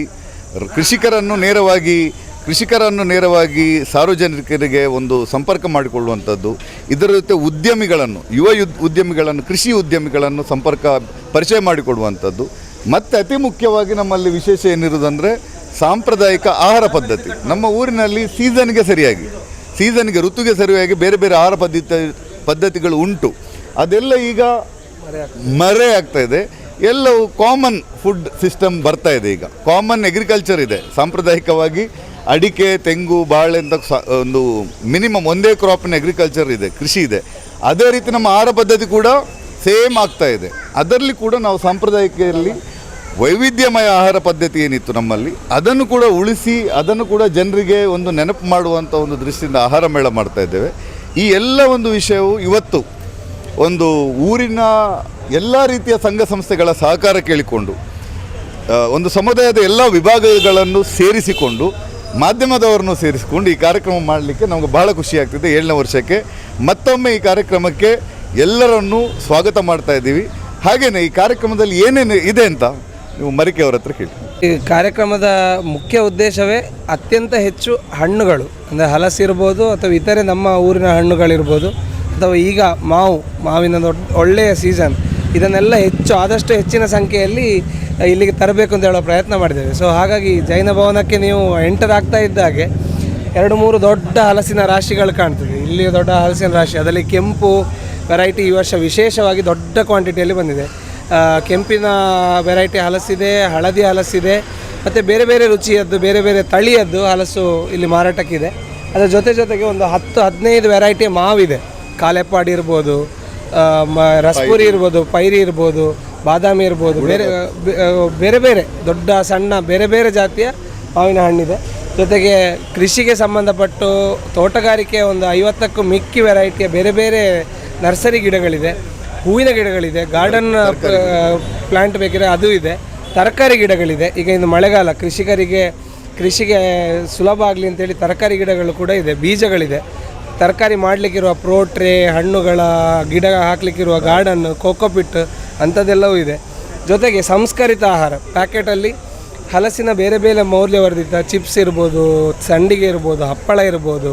ಕೃಷಿಕರನ್ನು ನೇರವಾಗಿ ಕೃಷಿಕರನ್ನು ನೇರವಾಗಿ ಸಾರ್ವಜನಿಕರಿಗೆ ಒಂದು ಸಂಪರ್ಕ ಮಾಡಿಕೊಳ್ಳುವಂಥದ್ದು, ಇದರ ಜೊತೆ ಉದ್ಯಮಿಗಳನ್ನು, ಯುವ ಉದ್ಯಮಿಗಳನ್ನು, ಕೃಷಿ ಉದ್ಯಮಿಗಳನ್ನು ಸಂಪರ್ಕ ಪರಿಚಯ ಮಾಡಿಕೊಡುವಂಥದ್ದು. ಮತ್ತು ಅತಿ ಮುಖ್ಯವಾಗಿ ನಮ್ಮಲ್ಲಿ ವಿಶೇಷ ಏನಿರೋದಂದರೆ ಸಾಂಪ್ರದಾಯಿಕ ಆಹಾರ ಪದ್ಧತಿ. ನಮ್ಮ ಊರಿನಲ್ಲಿ ಸೀಸನ್ಗೆ ಸರಿಯಾಗಿ, ಸೀಸನ್ಗೆ, ಋತುಗೆ ಸರಿಯಾಗಿ ಬೇರೆ ಬೇರೆ ಆಹಾರ ಪದ್ಧತಿ, ಪದ್ಧತಿಗಳು ಉಂಟು. ಅದೆಲ್ಲ ಈಗ ಮರೆ ಆಗ್ತಾ ಇದೆ. ಎಲ್ಲವೂ ಕಾಮನ್ ಫುಡ್ ಸಿಸ್ಟಮ್ ಬರ್ತಾ ಇದೆ ಈಗ. ಕಾಮನ್ ಅಗ್ರಿಕಲ್ಚರ್ ಇದೆ. ಸಾಂಪ್ರದಾಯಿಕವಾಗಿ ಅಡಿಕೆ, ತೆಂಗು, ಬಾಳೆ ಅಂತ ಒಂದು ಮಿನಿಮಮ್ ಒಂದೇ ಕ್ರಾಪಿನ ಅಗ್ರಿಕಲ್ಚರ್ ಇದೆ, ಕೃಷಿ ಇದೆ. ಅದೇ ರೀತಿ ನಮ್ಮ ಆಹಾರ ಪದ್ಧತಿ ಕೂಡ ಸೇಮ್ ಆಗ್ತಾ ಇದೆ. ಅದರಲ್ಲಿ ಕೂಡ ನಾವು ಸಾಂಪ್ರದಾಯಿಕದಲ್ಲಿ ವೈವಿಧ್ಯಮಯ ಆಹಾರ ಪದ್ಧತಿ ಏನಿತ್ತು ನಮ್ಮಲ್ಲಿ, ಅದನ್ನು ಕೂಡ ಉಳಿಸಿ, ಅದನ್ನು ಕೂಡ ಜನರಿಗೆ ಒಂದು ನೆನಪು ಮಾಡುವಂಥ ಒಂದು ದೃಷ್ಟಿಯಿಂದ ಆಹಾರ ಮೇಳ ಮಾಡ್ತಾ ಇದ್ದೇವೆ. ಈ ಎಲ್ಲ ಒಂದು ವಿಷಯವು ಇವತ್ತು ಒಂದು ಊರಿನ ಎಲ್ಲ ರೀತಿಯ ಸಂಘ ಸಂಸ್ಥೆಗಳ ಸಹಕಾರ ಕೇಳಿಕೊಂಡು ಒಂದು ಸಮುದಾಯದ ಎಲ್ಲ ವಿಭಾಗಗಳನ್ನು ಸೇರಿಸಿಕೊಂಡು ಮಾಧ್ಯಮದವರನ್ನು ಸೇರಿಸಿಕೊಂಡು ಈ ಕಾರ್ಯಕ್ರಮ ಮಾಡಲಿಕ್ಕೆ ನಮಗೆ ಬಹಳ ಖುಷಿ ಆಗ್ತಿದೆ ಏಳನೇ ವರ್ಷಕ್ಕೆ. ಮತ್ತೊಮ್ಮೆ ಈ ಕಾರ್ಯಕ್ರಮಕ್ಕೆ ಎಲ್ಲರನ್ನೂ ಸ್ವಾಗತ ಮಾಡ್ತಾ ಇದ್ದೀವಿ. ಹಾಗೆಯೇ ಈ ಕಾರ್ಯಕ್ರಮದಲ್ಲಿ ಏನೇನು ಇದೆ ಅಂತ ನೀವು ಮರಿಕೆ ಅವರ ಹತ್ರ ಕೇಳಿ. ಈ ಕಾರ್ಯಕ್ರಮದ ಮುಖ್ಯ ಉದ್ದೇಶವೇ ಅತ್ಯಂತ ಹೆಚ್ಚು ಹಣ್ಣುಗಳು, ಅಂದರೆ ಹಲಸಿರ್ಬೋದು ಅಥವಾ ಇತರೆ ನಮ್ಮ ಊರಿನ ಹಣ್ಣುಗಳಿರ್ಬೋದು ಅಥವಾ ಈಗ ಮಾವು, ಮಾವಿನ ಒಳ್ಳೆಯ ಸೀಸನ್ ಇದನ್ನೆಲ್ಲ ಹೆಚ್ಚು, ಆದಷ್ಟು ಹೆಚ್ಚಿನ ಸಂಖ್ಯೆಯಲ್ಲಿ ಇಲ್ಲಿಗೆ ತರಬೇಕು ಅಂತ ಹೇಳೋ ಪ್ರಯತ್ನ ಮಾಡಿದ್ದೇವೆ. ಸೊ ಹಾಗಾಗಿ ಜೈನ ಭವನಕ್ಕೆ ನೀವು ಎಂಟರ್ ಆಗ್ತಾ ಇದ್ದಾಗೆ ಎರಡು ಮೂರು ದೊಡ್ಡ ಹಲಸಿನ ರಾಶಿಗಳು ಕಾಣ್ತದೆ. ಇಲ್ಲಿ ದೊಡ್ಡ ಹಲಸಿನ ರಾಶಿ ಅದರಲ್ಲಿ ಕೆಂಪು ವೆರೈಟಿ ಈ ವರ್ಷ ವಿಶೇಷವಾಗಿ ದೊಡ್ಡ ಕ್ವಾಂಟಿಟಿಯಲ್ಲಿ ಬಂದಿದೆ. ಕೆಂಪಿನ ವೆರೈಟಿ ಹಲಸಿದೆ ಹಳದಿ ಹಲಸಿದೆ ಮತ್ತು ಬೇರೆ ಬೇರೆ ರುಚಿಯದ್ದು ಬೇರೆ ಬೇರೆ ತಳಿಯದ್ದು ಹಲಸು ಇಲ್ಲಿ ಮಾರಾಟಕ್ಕಿದೆ. ಅದರ ಜೊತೆ ಜೊತೆಗೆ ಒಂದು ಹತ್ತು ಹದಿನೈದು ವೆರೈಟಿ ಮಾವಿದೆ. ಕಾಲೆಪ್ಪಾಡಿ ಇರ್ಬೋದು ಮ ರಸ್ಪುರಿ ಇರ್ಬೋದು ಪೈರಿ ಇರ್ಬೋದು ಬಾದಾಮಿ ಇರ್ಬೋದು. ಬೇರೆ ಬೇರೆ ಬೇರೆ ದೊಡ್ಡ ಸಣ್ಣ ಬೇರೆ ಬೇರೆ ಜಾತಿಯ ಮಾವಿನ ಹಣ್ಣಿದೆ. ಜೊತೆಗೆ ಕೃಷಿಗೆ ಸಂಬಂಧಪಟ್ಟು ತೋಟಗಾರಿಕೆ ಒಂದು ಐವತ್ತಕ್ಕೂ ಮಿಕ್ಕಿ ವೆರೈಟಿಯ ಬೇರೆ ಬೇರೆ ನರ್ಸರಿ ಗಿಡಗಳಿದೆ ಹೂವಿನ ಗಿಡಗಳಿದೆ ಗಾರ್ಡನ್ ಪ್ಲಾಂಟ್ ಬೇಕಿದ್ರೆ ಅದು ಇದೆ. ತರಕಾರಿ ಗಿಡಗಳಿದೆ. ಈಗ ಇನ್ನು ಮಳೆಗಾಲ ಕೃಷಿಕರಿಗೆ ಕೃಷಿಗೆ ಸುಲಭ ಆಗಲಿ ಅಂತೇಳಿ ತರಕಾರಿ ಗಿಡಗಳು ಕೂಡ ಇದೆ ಬೀಜಗಳಿದೆ. ತರಕಾರಿ ಮಾಡಲಿಕ್ಕಿರುವ ಪ್ರೋಟ್ರೇ, ಹಣ್ಣುಗಳ ಗಿಡ ಹಾಕಲಿಕ್ಕಿರುವ ಗಾರ್ಡನ್ ಕೋಕೋಪಿಟ್ ಅಂಥದ್ದೆಲ್ಲವೂ ಇದೆ. ಜೊತೆಗೆ ಸಂಸ್ಕರಿತ ಆಹಾರ. ಪ್ಯಾಕೆಟಲ್ಲಿ ಹಲಸಿನ ಬೇರೆ ಬೇರೆ ಮೌಲ್ಯವರ್ಧಿತ ಚಿಪ್ಸ್ ಇರ್ಬೋದು, ಸಂಡಿಗೆ ಇರ್ಬೋದು, ಹಪ್ಪಳ ಇರ್ಬೋದು,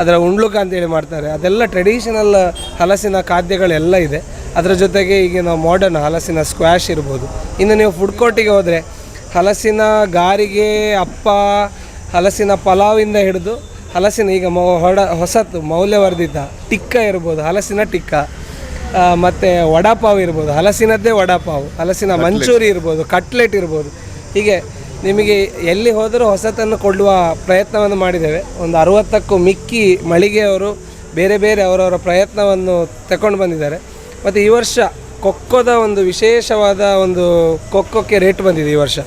ಅದರ ಉಂಡ್ಲುಕ ಅಂತೇಳಿ ಮಾಡ್ತಾರೆ. ಅದೆಲ್ಲ ಟ್ರೆಡಿಷನಲ್ ಹಲಸಿನ ಖಾದ್ಯಗಳೆಲ್ಲ ಇದೆ. ಅದರ ಜೊತೆಗೆ ಈಗ ನಾವು ಮಾಡರ್ನ್ ಹಲಸಿನ ಸ್ಕ್ವ್ಯಾಶ್ ಇರ್ಬೋದು. ಇನ್ನು ನೀವು ಫುಡ್ ಕೋರ್ಟಿಗೆ ಹೋದರೆ ಹಲಸಿನ ಗಾರಿಗೆ ಅಪ್ಪ, ಹಲಸಿನ ಪಲಾವಿಂದ ಹಿಡಿದು ಹಲಸಿನ ಈಗ ಮೊ ಹೊಡ ಹೊಸತು ಮೌಲ್ಯವರ್ಧಿತ ಟಿಕ್ಕ ಇರ್ಬೋದು ಹಲಸಿನ ಟಿಕ್ಕ. ಮತ್ತು ವಡಾಪಾವ್ ಇರ್ಬೋದು ಹಲಸಿನದ್ದೇ ವಡಾಪಾವ್. ಹಲಸಿನ ಮಂಚೂರಿ ಇರ್ಬೋದು ಕಟ್ಲೆಟ್ ಇರ್ಬೋದು. ಹೀಗೆ ನಿಮಗೆ ಎಲ್ಲಿ ಹೋದರೂ ಹೊಸತನ್ನು ಕೊಡುವ ಪ್ರಯತ್ನವನ್ನು ಮಾಡಿದ್ದೇವೆ. ಒಂದು ಅರುವತ್ತಕ್ಕೂ ಮಿಕ್ಕಿ ಮಳಿಗೆಯವರು ಬೇರೆ ಬೇರೆ ಅವರವರ ಪ್ರಯತ್ನವನ್ನು ತಗೊಂಡು ಬಂದಿದ್ದಾರೆ. ಮತ್ತು ಈ ವರ್ಷ ಕೊಕ್ಕೋದ ಒಂದು ವಿಶೇಷವಾದ ಒಂದು ಕೊಕ್ಕೋಕ್ಕೆ ರೇಟ್ ಬಂದಿದೆ ಈ ವರ್ಷ.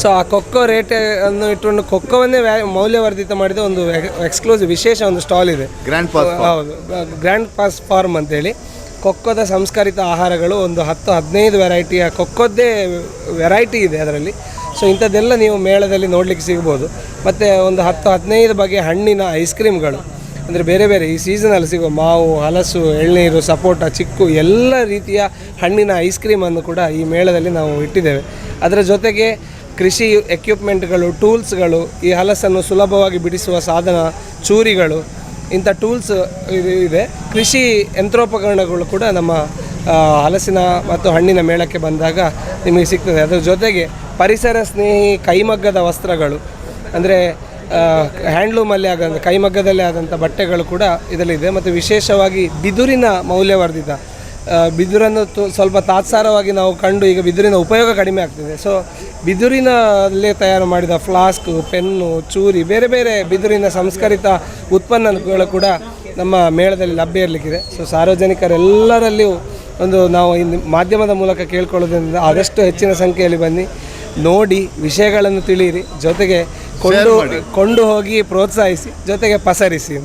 ಸೊ ಆ ಖೋಖೋ ರೇಟ್ ಅನ್ನು ಇಟ್ಟುಕೊಂಡು ಕೊಕ್ಕೋವನ್ನೇ ವ್ಯಾ ಮೌಲ್ಯವರ್ಧಿತ ಮಾಡಿದ ಒಂದು ಎಕ್ಸ್ಕ್ಲೂಸಿವ್ ವಿಶೇಷ ಒಂದು ಸ್ಟಾಲ್ ಇದೆ. ಗ್ರ್ಯಾಂಡ್ ಪಾಸ್ ಹೌದು. ಗ್ರ್ಯಾಂಡ್ ಪಾಸ್ ಫಾರ್ಮ್ ಅಂತೇಳಿ. ಖೋಖೋದ ಸಂಸ್ಕರಿತ ಆಹಾರಗಳು ಒಂದು ಹತ್ತು ಹದಿನೈದು ವೆರೈಟಿಯ ಕೊಕ್ಕೋದ್ದೇ ವೆರೈಟಿ ಇದೆ ಅದರಲ್ಲಿ. ಸೊ ಇಂಥದ್ದೆಲ್ಲ ನೀವು ಮೇಳದಲ್ಲಿ ನೋಡಲಿಕ್ಕೆ ಸಿಗ್ಬೋದು. ಮತ್ತು ಒಂದು ಹತ್ತು ಹದಿನೈದು ಬಗೆಯ ಹಣ್ಣಿನ ಐಸ್ ಕ್ರೀಮ್ಗಳು ಅಂದರೆ ಬೇರೆ ಬೇರೆ ಈ ಸೀಸನಲ್ಲಿ ಸಿಗೋ ಮಾವು ಹಲಸು ಎಳ್ನೀರು ಸಪೋಟ ಚಿಕ್ಕು ಎಲ್ಲ ರೀತಿಯ ಹಣ್ಣಿನ ಐಸ್ ಕ್ರೀಮನ್ನು ಕೂಡ ಈ ಮೇಳದಲ್ಲಿ ನಾವು ಇಟ್ಟಿದ್ದೇವೆ. ಅದರ ಜೊತೆಗೆ ಕೃಷಿ ಎಕ್ವಿಪ್ಮೆಂಟ್ಗಳು ಟೂಲ್ಸ್ಗಳು ಈ ಹಲಸನ್ನು ಸುಲಭವಾಗಿ ಬಿಡಿಸುವ ಸಾಧನ, ಚೂರಿಗಳು, ಇಂಥ ಟೂಲ್ಸ್ ಇದು ಕೃಷಿ ಯಂತ್ರೋಪಕರಣಗಳು ಕೂಡ ನಮ್ಮ ಹಲಸಿನ ಮತ್ತು ಹಣ್ಣಿನ ಮೇಳಕ್ಕೆ ಬಂದಾಗ ನಿಮಗೆ ಸಿಗ್ತದೆ. ಅದರ ಜೊತೆಗೆ ಪರಿಸರ ಸ್ನೇಹಿ ಕೈಮಗ್ಗದ ವಸ್ತ್ರಗಳು, ಅಂದರೆ ಹ್ಯಾಂಡ್ಲೂಮಲ್ಲಿ ಆದಂಥ, ಕೈಮಗ್ಗದಲ್ಲೇ ಆದಂಥ ಬಟ್ಟೆಗಳು ಕೂಡ ಇದರಲ್ಲಿದೆ ಮತ್ತು ವಿಶೇಷವಾಗಿ ಬಿದುರಿನ ಮೌಲ್ಯವರ್ಧಿತ ಬಿದುರನ್ನು ತು ಸ್ವಲ್ಪ ತಾತ್ಸಾರವಾಗಿ ನಾವು ಕಂಡು ಈಗ ಬಿದಿರಿನ ಉಪಯೋಗ ಕಡಿಮೆ ಆಗ್ತಿದೆ. ಸೊ ಬಿದಿರಿನಲ್ಲೇ ತಯಾರು ಮಾಡಿದ ಫ್ಲಾಸ್ಕ್ ಪೆನ್ನು ಚೂರಿ ಬೇರೆ ಬೇರೆ ಬಿದಿರಿನ ಸಂಸ್ಕರಿತ ಉತ್ಪನ್ನಗಳು ಕೂಡ ನಮ್ಮ ಮೇಳದಲ್ಲಿ ಲಭ್ಯ ಇರಲಿಕ್ಕಿದೆ. ಸೊ ಸಾರ್ವಜನಿಕರೆಲ್ಲರಲ್ಲಿಯೂ ಒಂದು ನಾವು ಇನ್ನು ಮಾಧ್ಯಮದ ಮೂಲಕ ಕೇಳ್ಕೊಳ್ಳೋದ್ರಿಂದ ಆದಷ್ಟು ಹೆಚ್ಚಿನ ಸಂಖ್ಯೆಯಲ್ಲಿ ಬನ್ನಿ. ನೋಡಿ ವಿಷಯಗಳನ್ನು ತಿಳಿಯಿರಿ. ಜೊತೆಗೆ ಕೊಂಡು ಕೊಂಡು ಹೋಗಿ ಪ್ರೋತ್ಸಾಹಿಸಿ. ಜೊತೆಗೆ ಪಸರಿಸಿ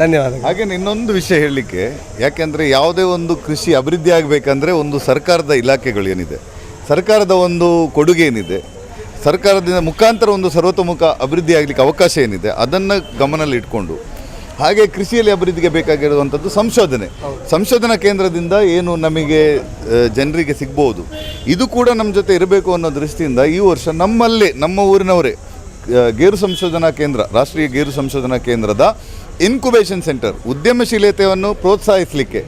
ಧನ್ಯವಾದಗಳು. ಹಾಗೆ ಇನ್ನೊಂದು ವಿಷಯ ಹೇಳಲಿಕ್ಕೆ, ಯಾಕೆಂದರೆ ಯಾವುದೇ ಒಂದು ಕೃಷಿ ಅಭಿವೃದ್ಧಿ ಆಗಬೇಕಂದ್ರೆ ಒಂದು ಸರ್ಕಾರದ ಇಲಾಖೆಗಳು ಏನಿದೆ. ಸರ್ಕಾರದ ಒಂದು ಕೊಡುಗೆ ಏನಿದೆ. ಸರ್ಕಾರದಿಂದ ಮುಖಾಂತರ ಒಂದು ಸರ್ವತೋಮುಖ ಅಭಿವೃದ್ಧಿ ಆಗಲಿಕ್ಕೆ ಅವಕಾಶ ಏನಿದೆ, ಅದನ್ನು ಗಮನದಲ್ಲಿ ಇಟ್ಕೊಂಡು. ಹಾಗೆ ಕೃಷಿಯಲ್ಲಿ ಅಭಿವೃದ್ಧಿಗೆ ಬೇಕಾಗಿರುವಂಥದ್ದು ಸಂಶೋಧನೆ. ಸಂಶೋಧನಾ ಕೇಂದ್ರದಿಂದ ಏನು ನಮಗೆ ಜನರಿಗೆ ಸಿಗ್ಬೋದು, ಇದು ಕೂಡ ನಮ್ಮ ಜೊತೆ ಇರಬೇಕು ಅನ್ನೋ ದೃಷ್ಟಿಯಿಂದ ಈ ವರ್ಷ ನಮ್ಮಲ್ಲೇ, ನಮ್ಮ ಊರಿನವರೇ ಗೇರು ಸಂಶೋಧನಾ ಕೇಂದ್ರ, ರಾಷ್ಟ್ರೀಯ ಗೇರು ಸಂಶೋಧನಾ ಕೇಂದ್ರದ ಇನ್ಕ್ಯುಬೇಷನ್ ಸೆಂಟರ್ ಉದ್ಯಮಶೀಲತೆಯನ್ನು ಪ್ರೋತ್ಸಾಹಿಸಲಿಕ್ಕೆ,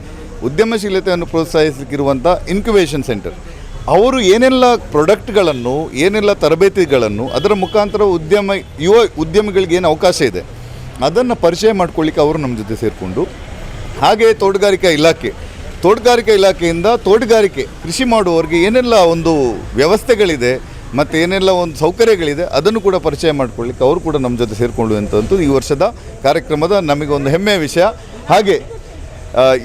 ಉದ್ಯಮಶೀಲತೆಯನ್ನು ಪ್ರೋತ್ಸಾಹಿಸಲಿಕ್ಕಿರುವಂಥ ಇನ್ಕ್ಯುಬೇಷನ್ ಸೆಂಟರ್ ಅವರು ಏನೆಲ್ಲ ಪ್ರಾಡಕ್ಟ್ಗಳನ್ನು ಏನೆಲ್ಲ ತರಬೇತಿಗಳನ್ನು, ಅದರ ಮುಖಾಂತರ ಉದ್ಯಮ, ಯುವ ಉದ್ಯಮಿಗಳಿಗೆ ಏನು ಅವಕಾಶ ಇದೆ, ಅದನ್ನು ಪರಿಚಯ ಮಾಡ್ಕೊಳ್ಳಿಕ್ಕೆ ಅವರು ನಮ್ಮ ಜೊತೆ ಸೇರಿಕೊಂಡು. ಹಾಗೆ ತೋಟಗಾರಿಕಾ ಇಲಾಖೆ, ತೋಟಗಾರಿಕಾ ಇಲಾಖೆಯಿಂದ ತೋಟಗಾರಿಕೆ, ಕೃಷಿ ಮಾಡುವವರಿಗೆ ಏನೆಲ್ಲ ಒಂದು ವ್ಯವಸ್ಥೆಗಳಿದೆ ಮತ್ತು ಏನೆಲ್ಲ ಒಂದು ಸೌಕರ್ಯಗಳಿದೆ ಅದನ್ನು ಕೂಡ ಪರಿಚಯ ಮಾಡಿಕೊಳ್ಳಿಕ್ಕೆ ಅವರು ಕೂಡ ನಮ್ಮ ಜೊತೆ ಸೇರಿಕೊಳ್ಳುವಂಥದ್ದು ಈ ವರ್ಷದ ಕಾರ್ಯಕ್ರಮದ ನಮಗೆ ಒಂದು ಹೆಮ್ಮೆಯ ವಿಷಯ. ಹಾಗೆ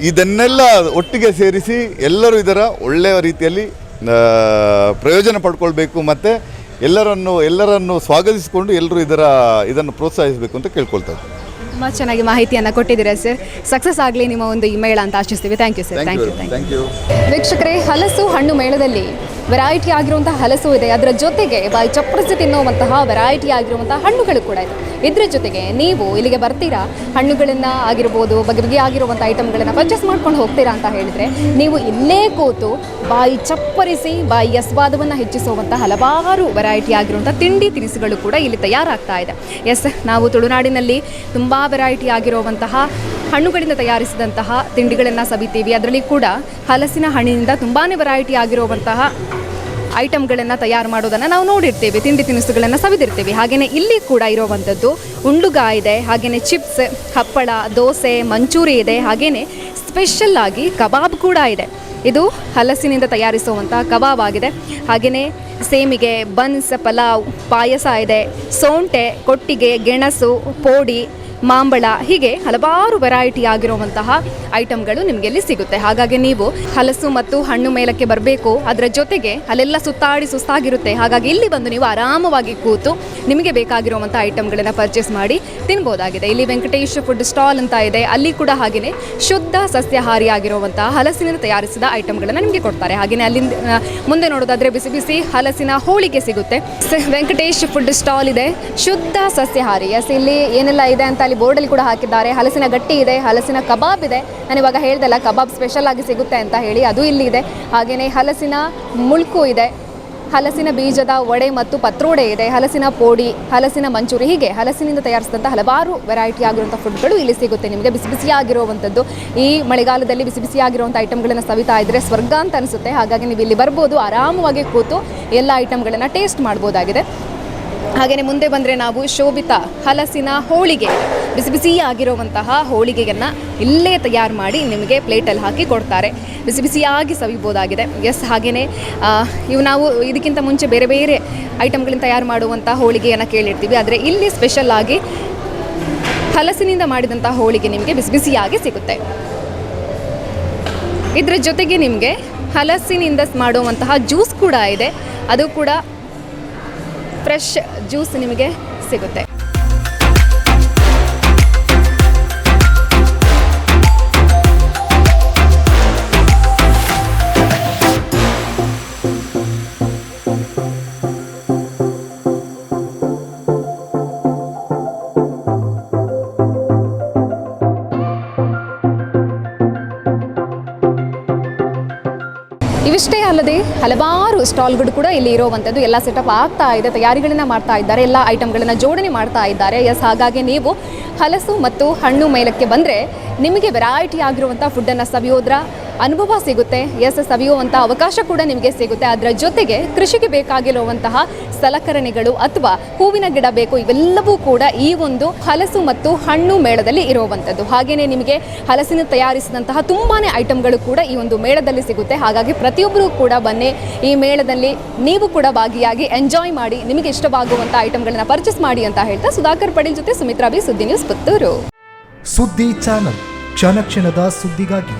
ಇದನ್ನೆಲ್ಲ ಒಟ್ಟಿಗೆ ಸೇರಿಸಿ ಎಲ್ಲರೂ ಇದರ ಒಳ್ಳೆಯ ರೀತಿಯಲ್ಲಿ ಪ್ರಯೋಜನ ಪಡ್ಕೊಳ್ಬೇಕು ಮತ್ತು ಎಲ್ಲರನ್ನು ಎಲ್ಲರನ್ನು ಸ್ವಾಗತಿಸಿಕೊಂಡು ಎಲ್ಲರೂ ಇದರ ಇದನ್ನು ಪ್ರೋತ್ಸಾಹಿಸಬೇಕು ಅಂತ ಕೇಳ್ಕೊಳ್ತಾ ಇದ್ದೀನಿ. ತುಂಬ ಚೆನ್ನಾಗಿ ಮಾಹಿತಿಯನ್ನು ಕೊಟ್ಟಿದ್ದೀರಾ ಸರ್. ಸಕ್ಸಸ್ ಆಗಲಿ ನಿಮ್ಮ ಒಂದು ಈ ಮೇಳ ಅಂತ ಆಶಿಸ್ತೀವಿ. Thank you sir thank you thank you ವೀಕ್ಷಕರೇ ಹಲಸು ಹಣ್ಣು ಮೇಳದಲ್ಲಿ ವೆರೈಟಿ ಆಗಿರುವಂತಹ ಹಲಸು ಇದೆ. ಅದರ ಜೊತೆಗೆ ಬಾಯಿ ಚಪ್ಪರಿಸಿ ತಿನ್ನುವಂತಹ ವೆರೈಟಿ ಆಗಿರುವಂತಹ ಹಣ್ಣುಗಳು ಕೂಡ ಇದೆ. ಇದರ ಜೊತೆಗೆ ನೀವು ಇಲ್ಲಿಗೆ ಬರ್ತೀರಾ? ಹಣ್ಣುಗಳನ್ನು ಆಗಿರ್ಬೋದು ಬಗೆ ಬಗೆ ಆಗಿರುವಂಥ ಐಟಮ್ಗಳನ್ನು ಪರ್ಚೇಸ್ ಮಾಡ್ಕೊಂಡು ಹೋಗ್ತೀರಾ ಅಂತ ಹೇಳಿದರೆ, ನೀವು ಇಲ್ಲೇ ಕೂತು ಬಾಯಿ ಚಪ್ಪರಿಸಿ, ಬಾಯಿಯ ಸ್ವಾದವನ್ನು ಹೆಚ್ಚಿಸುವಂಥ ಹಲವಾರು ವೆರೈಟಿ ಆಗಿರುವಂಥ ತಿಂಡಿ ತಿನಿಸುಗಳು ಕೂಡ ಇಲ್ಲಿ ತಯಾರಾಗ್ತಾ ಇದೆ. ಎಸ್ ನಾವು ತುಳುನಾಡಿನಲ್ಲಿ ತುಂಬ ವೆರೈಟಿ ಆಗಿರುವಂತಹ ಹಣ್ಣುಗಳಿಂದ ತಯಾರಿಸಿದಂತಹ ತಿಂಡಿಗಳನ್ನು ಸವಿತೀವಿ. ಅದರಲ್ಲಿ ಕೂಡ ಹಲಸಿನ ಹಣ್ಣಿನಿಂದ ತುಂಬಾ ವೆರೈಟಿ ಆಗಿರುವಂತಹ ಐಟಮ್ಗಳನ್ನು ತಯಾರು ಮಾಡೋದನ್ನು ನಾವು ನೋಡಿರ್ತೇವೆ, ತಿಂಡಿ ತಿನಿಸುಗಳನ್ನು ಸವಿದಿರ್ತೀವಿ. ಹಾಗೆಯೇ ಇಲ್ಲಿ ಕೂಡ ಇರುವಂಥದ್ದು ಉಂಡುಗ ಇದೆ ಹಾಗೆಯೇ ಚಿಪ್ಸ್, ಹಪ್ಪಳ, ದೋಸೆ, ಮಂಚೂರಿ ಇದೆ ಹಾಗೆಯೇ ಸ್ಪೆಷಲ್ ಆಗಿ ಕಬಾಬ್ ಕೂಡ ಇದೆ. ಇದು ಹಲಸಿನಿಂದ ತಯಾರಿಸುವಂಥ ಕಬಾಬ್ ಆಗಿದೆ. ಹಾಗೆಯೇ ಸೇಮಿಗೆ ಬನ್ಸ್, ಪಲಾವ್, ಪಾಯಸ ಇದೆ, ಸೋಂಟೆ, ಕೊಟ್ಟಿಗೆ, ಗೆಣಸು, ಪೋಡಿ ಮಾಂಬಳ ಹೀಗೆ ಹಲವಾರು ವೆರೈಟಿ ಆಗಿರುವಂತಹ ಐಟಮ್ಗಳು ನಿಮಗೆ ಇಲ್ಲಿ ಸಿಗುತ್ತೆ. ಹಾಗಾಗಿ ನೀವು ಹಲಸು ಮತ್ತು ಹಣ್ಣು ಮೇಲಕ್ಕೆ ಬರಬೇಕು. ಅದರ ಜೊತೆಗೆ ಅಲ್ಲೆಲ್ಲ ಸುತ್ತಾಡಿ ಸುಸ್ತಾಗಿರುತ್ತೆ. ಹಾಗಾಗಿ ಇಲ್ಲಿ ಬಂದು ನೀವು ಆರಾಮವಾಗಿ ಕೂತು ನಿಮಗೆ ಬೇಕಾಗಿರುವಂಥ ಐಟಮ್ಗಳನ್ನು ಪರ್ಚೇಸ್ ಮಾಡಿ ತಿನ್ಬೋದಾಗಿದೆ. ಇಲ್ಲಿ ವೆಂಕಟೇಶ್ ಫುಡ್ ಸ್ಟಾಲ್ ಅಂತ ಇದೆ. ಅಲ್ಲಿ ಕೂಡ ಹಾಗೆಯೇ ಶುದ್ಧ ಸಸ್ಯಾಹಾರಿ ಆಗಿರುವಂತಹ ಹಲಸಿನಿಂದ ತಯಾರಿಸಿದ ಐಟಮ್ಗಳನ್ನು ನಿಮಗೆ ಕೊಡ್ತಾರೆ. ಹಾಗೆಯೇ ಅಲ್ಲಿಂದ ಮುಂದೆ ನೋಡೋದಾದ್ರೆ ಬಿಸಿ ಬಿಸಿ ಹಲಸಿನ ಹೋಳಿಗೆ ಸಿಗುತ್ತೆ. ವೆಂಕಟೇಶ್ ಫುಡ್ ಸ್ಟಾಲ್ ಇದೆ. ಶುದ್ಧ ಸಸ್ಯಾಹಾರಿ. ಎಸ್ ಇಲ್ಲಿ ಏನೆಲ್ಲ ಇದೆ ಅಂತ ಅಲ್ಲಿ ಬೋರ್ಡಲ್ಲಿ ಕೂಡ ಹಾಕಿದ್ದಾರೆ. ಹಲಸಿನ ಗಟ್ಟಿ ಇದೆ, ಹಲಸಿನ ಕಬಾಬ್ ಇದೆ. ನಾನು ಇವಾಗ ಹೇಳ್ದಲ್ಲ, ಕಬಾಬ್ ಸ್ಪೆಷಲ್ ಆಗಿ ಸಿಗುತ್ತೆ ಅಂತ ಹೇಳಿ ಅದು ಇಲ್ಲಿ ಇದೆ. ಹಾಗೆಯೇ ಹಲಸಿನ ಮುಳ್ಕು ಇದೆ. ಹಲಸಿನ ಬೀಜದ ವಡೆ ಮತ್ತು ಪತ್ರೋಡೆ ಇದೆ. ಹಲಸಿನ ಪೋಡಿ, ಹಲಸಿನ ಮಂಚೂರಿ, ಹೀಗೆ ಹಲಸಿನಿಂದ ತಯಾರಿಸಿದಂಥ ಹಲವಾರು ವೆರೈಟಿ ಆಗಿರುವಂಥ ಫುಡ್ಗಳು ಇಲ್ಲಿ ಸಿಗುತ್ತೆ. ನಿಮಗೆ ಬಿಸಿ ಬಿಸಿಯಾಗಿರುವಂಥದ್ದು ಈ ಮಳೆಗಾಲದಲ್ಲಿ ಬಿಸಿ ಬಿಸಿಯಾಗಿರುವಂಥ ಐಟಮ್ಗಳನ್ನು ಸವಿತಾ ಇದ್ದರೆ ಸ್ವರ್ಗ ಅಂತ ಅನಿಸುತ್ತೆ. ಹಾಗಾಗಿ ನೀವು ಇಲ್ಲಿ ಬರ್ಬೋದು, ಆರಾಮವಾಗಿ ಕೂತು ಎಲ್ಲ ಐಟಮ್ಗಳನ್ನು ಟೇಸ್ಟ್ ಮಾಡ್ಬೋದಾಗಿದೆ. ಹಾಗೆಯೇ ಮುಂದೆ ಬಂದರೆ ನಾವು ಶೋಭಿತ ಹಲಸಿನ ಹೋಳಿಗೆ. ಬಿಸಿ ಬಿಸಿ ಆಗಿರುವಂತಹ ಹೋಳಿಗೆಯನ್ನು ಇಲ್ಲೇ ತಯಾರು ಮಾಡಿ ನಿಮಗೆ ಪ್ಲೇಟಲ್ಲಿ ಹಾಕಿ ಕೊಡ್ತಾರೆ. ಬಿಸಿ ಬಿಸಿಯಾಗಿ ಸವಿಬೋದಾಗಿದೆ ಎಸ್ ಹಾಗೆಯೇ ಇವು ನಾವು ಇದಕ್ಕಿಂತ ಮುಂಚೆ ಬೇರೆ ಬೇರೆ ಐಟಮ್ಗಳಿಂದ ತಯಾರು ಮಾಡುವಂಥ ಹೋಳಿಗೆಯನ್ನು ಕೇಳಿರ್ತೀವಿ. ಆದರೆ ಇಲ್ಲಿ ಸ್ಪೆಷಲ್ ಆಗಿ ಹಲಸಿನಿಂದ ಮಾಡಿದಂಥ ಹೋಳಿಗೆ ನಿಮಗೆ ಬಿಸಿ ಬಿಸಿಯಾಗಿ ಸಿಗುತ್ತೆ. ಇದರ ಜೊತೆಗೆ ನಿಮಗೆ ಹಲಸಿನಿಂದ ಮಾಡುವಂತಹ ಜ್ಯೂಸ್ ಕೂಡ ಇದೆ. ಅದು ಕೂಡ ಫ್ರೆಶ್ ಜ್ಯೂಸ್ ನಿಮಗೆ ಸಿಗುತ್ತೆ. ಇವಿಷ್ಟೇ ಅಲ್ಲದೆ ಹಲವಾರು ಸ್ಟಾಲ್ಗಳು ಕೂಡ ಇಲ್ಲಿ ಇರುವಂಥದ್ದು. ಎಲ್ಲ ಸೆಟಪ್ ಆಗ್ತಾ ಇದೆ, ತಯಾರಿಗಳನ್ನ ಮಾಡ್ತಾ ಇದ್ದಾರೆ, ಎಲ್ಲ ಐಟಮ್ಗಳನ್ನು ಜೋಡಣೆ ಮಾಡ್ತಾ ಇದ್ದಾರೆ. ಎಸ್ ಹಾಗಾಗಿ ನೀವು ಹಲಸು ಮತ್ತು ಹಣ್ಣು ಮೇಲಕ್ಕೆ ಬಂದರೆ ನಿಮಗೆ ವೆರೈಟಿ ಆಗಿರುವಂಥ ಫುಡ್ಡನ್ನು ಸವಿಯೋದ್ರ? ಅನುಭವ ಸಿಗುತ್ತೆ, ಎಸ್ ಎಸ್ ಸವಿಯುವಂತಹ ಅವಕಾಶ ಕೂಡ ನಿಮಗೆ ಸಿಗುತ್ತೆ. ಅದರ ಜೊತೆಗೆ ಕೃಷಿಗೆ ಬೇಕಾಗಿರುವಂತಹ ಸಲಕರಣೆಗಳು ಅಥವಾ ಹೂವಿನ ಗಿಡ ಬೇಕು, ಇವೆಲ್ಲವೂ ಕೂಡ ಈ ಒಂದು ಹಲಸು ಮತ್ತು ಹಣ್ಣು ಮೇಳದಲ್ಲಿ ಇರುವಂಥದ್ದು ಹಾಗೆಯೇ ನಿಮಗೆ ಹಲಸಿನ ತಯಾರಿಸಿದಂತಹ ತುಂಬಾ ಐಟಮ್ಗಳು ಕೂಡ ಈ ಒಂದು ಮೇಳದಲ್ಲಿ ಸಿಗುತ್ತೆ. ಹಾಗಾಗಿ ಪ್ರತಿಯೊಬ್ಬರೂ ಕೂಡ ಬನ್ನಿ, ಈ ಮೇಳದಲ್ಲಿ ನೀವು ಕೂಡ ಭಾಗಿಯಾಗಿ ಎಂಜಾಯ್ ಮಾಡಿ, ನಿಮಗೆ ಇಷ್ಟವಾಗುವಂಥ ಐಟಮ್ಗಳನ್ನ ಪರ್ಚೇಸ್ ಮಾಡಿ ಅಂತ ಹೇಳ್ತಾ ಸುಧಾಕರ್ ಪಡೀಲ್ ಜೊತೆ Sumitra B Suddi news Puttur. Suddi channel, ಕ್ಷಣ ಕ್ಷಣದ ಸುದ್ದಿಗಾಗಿ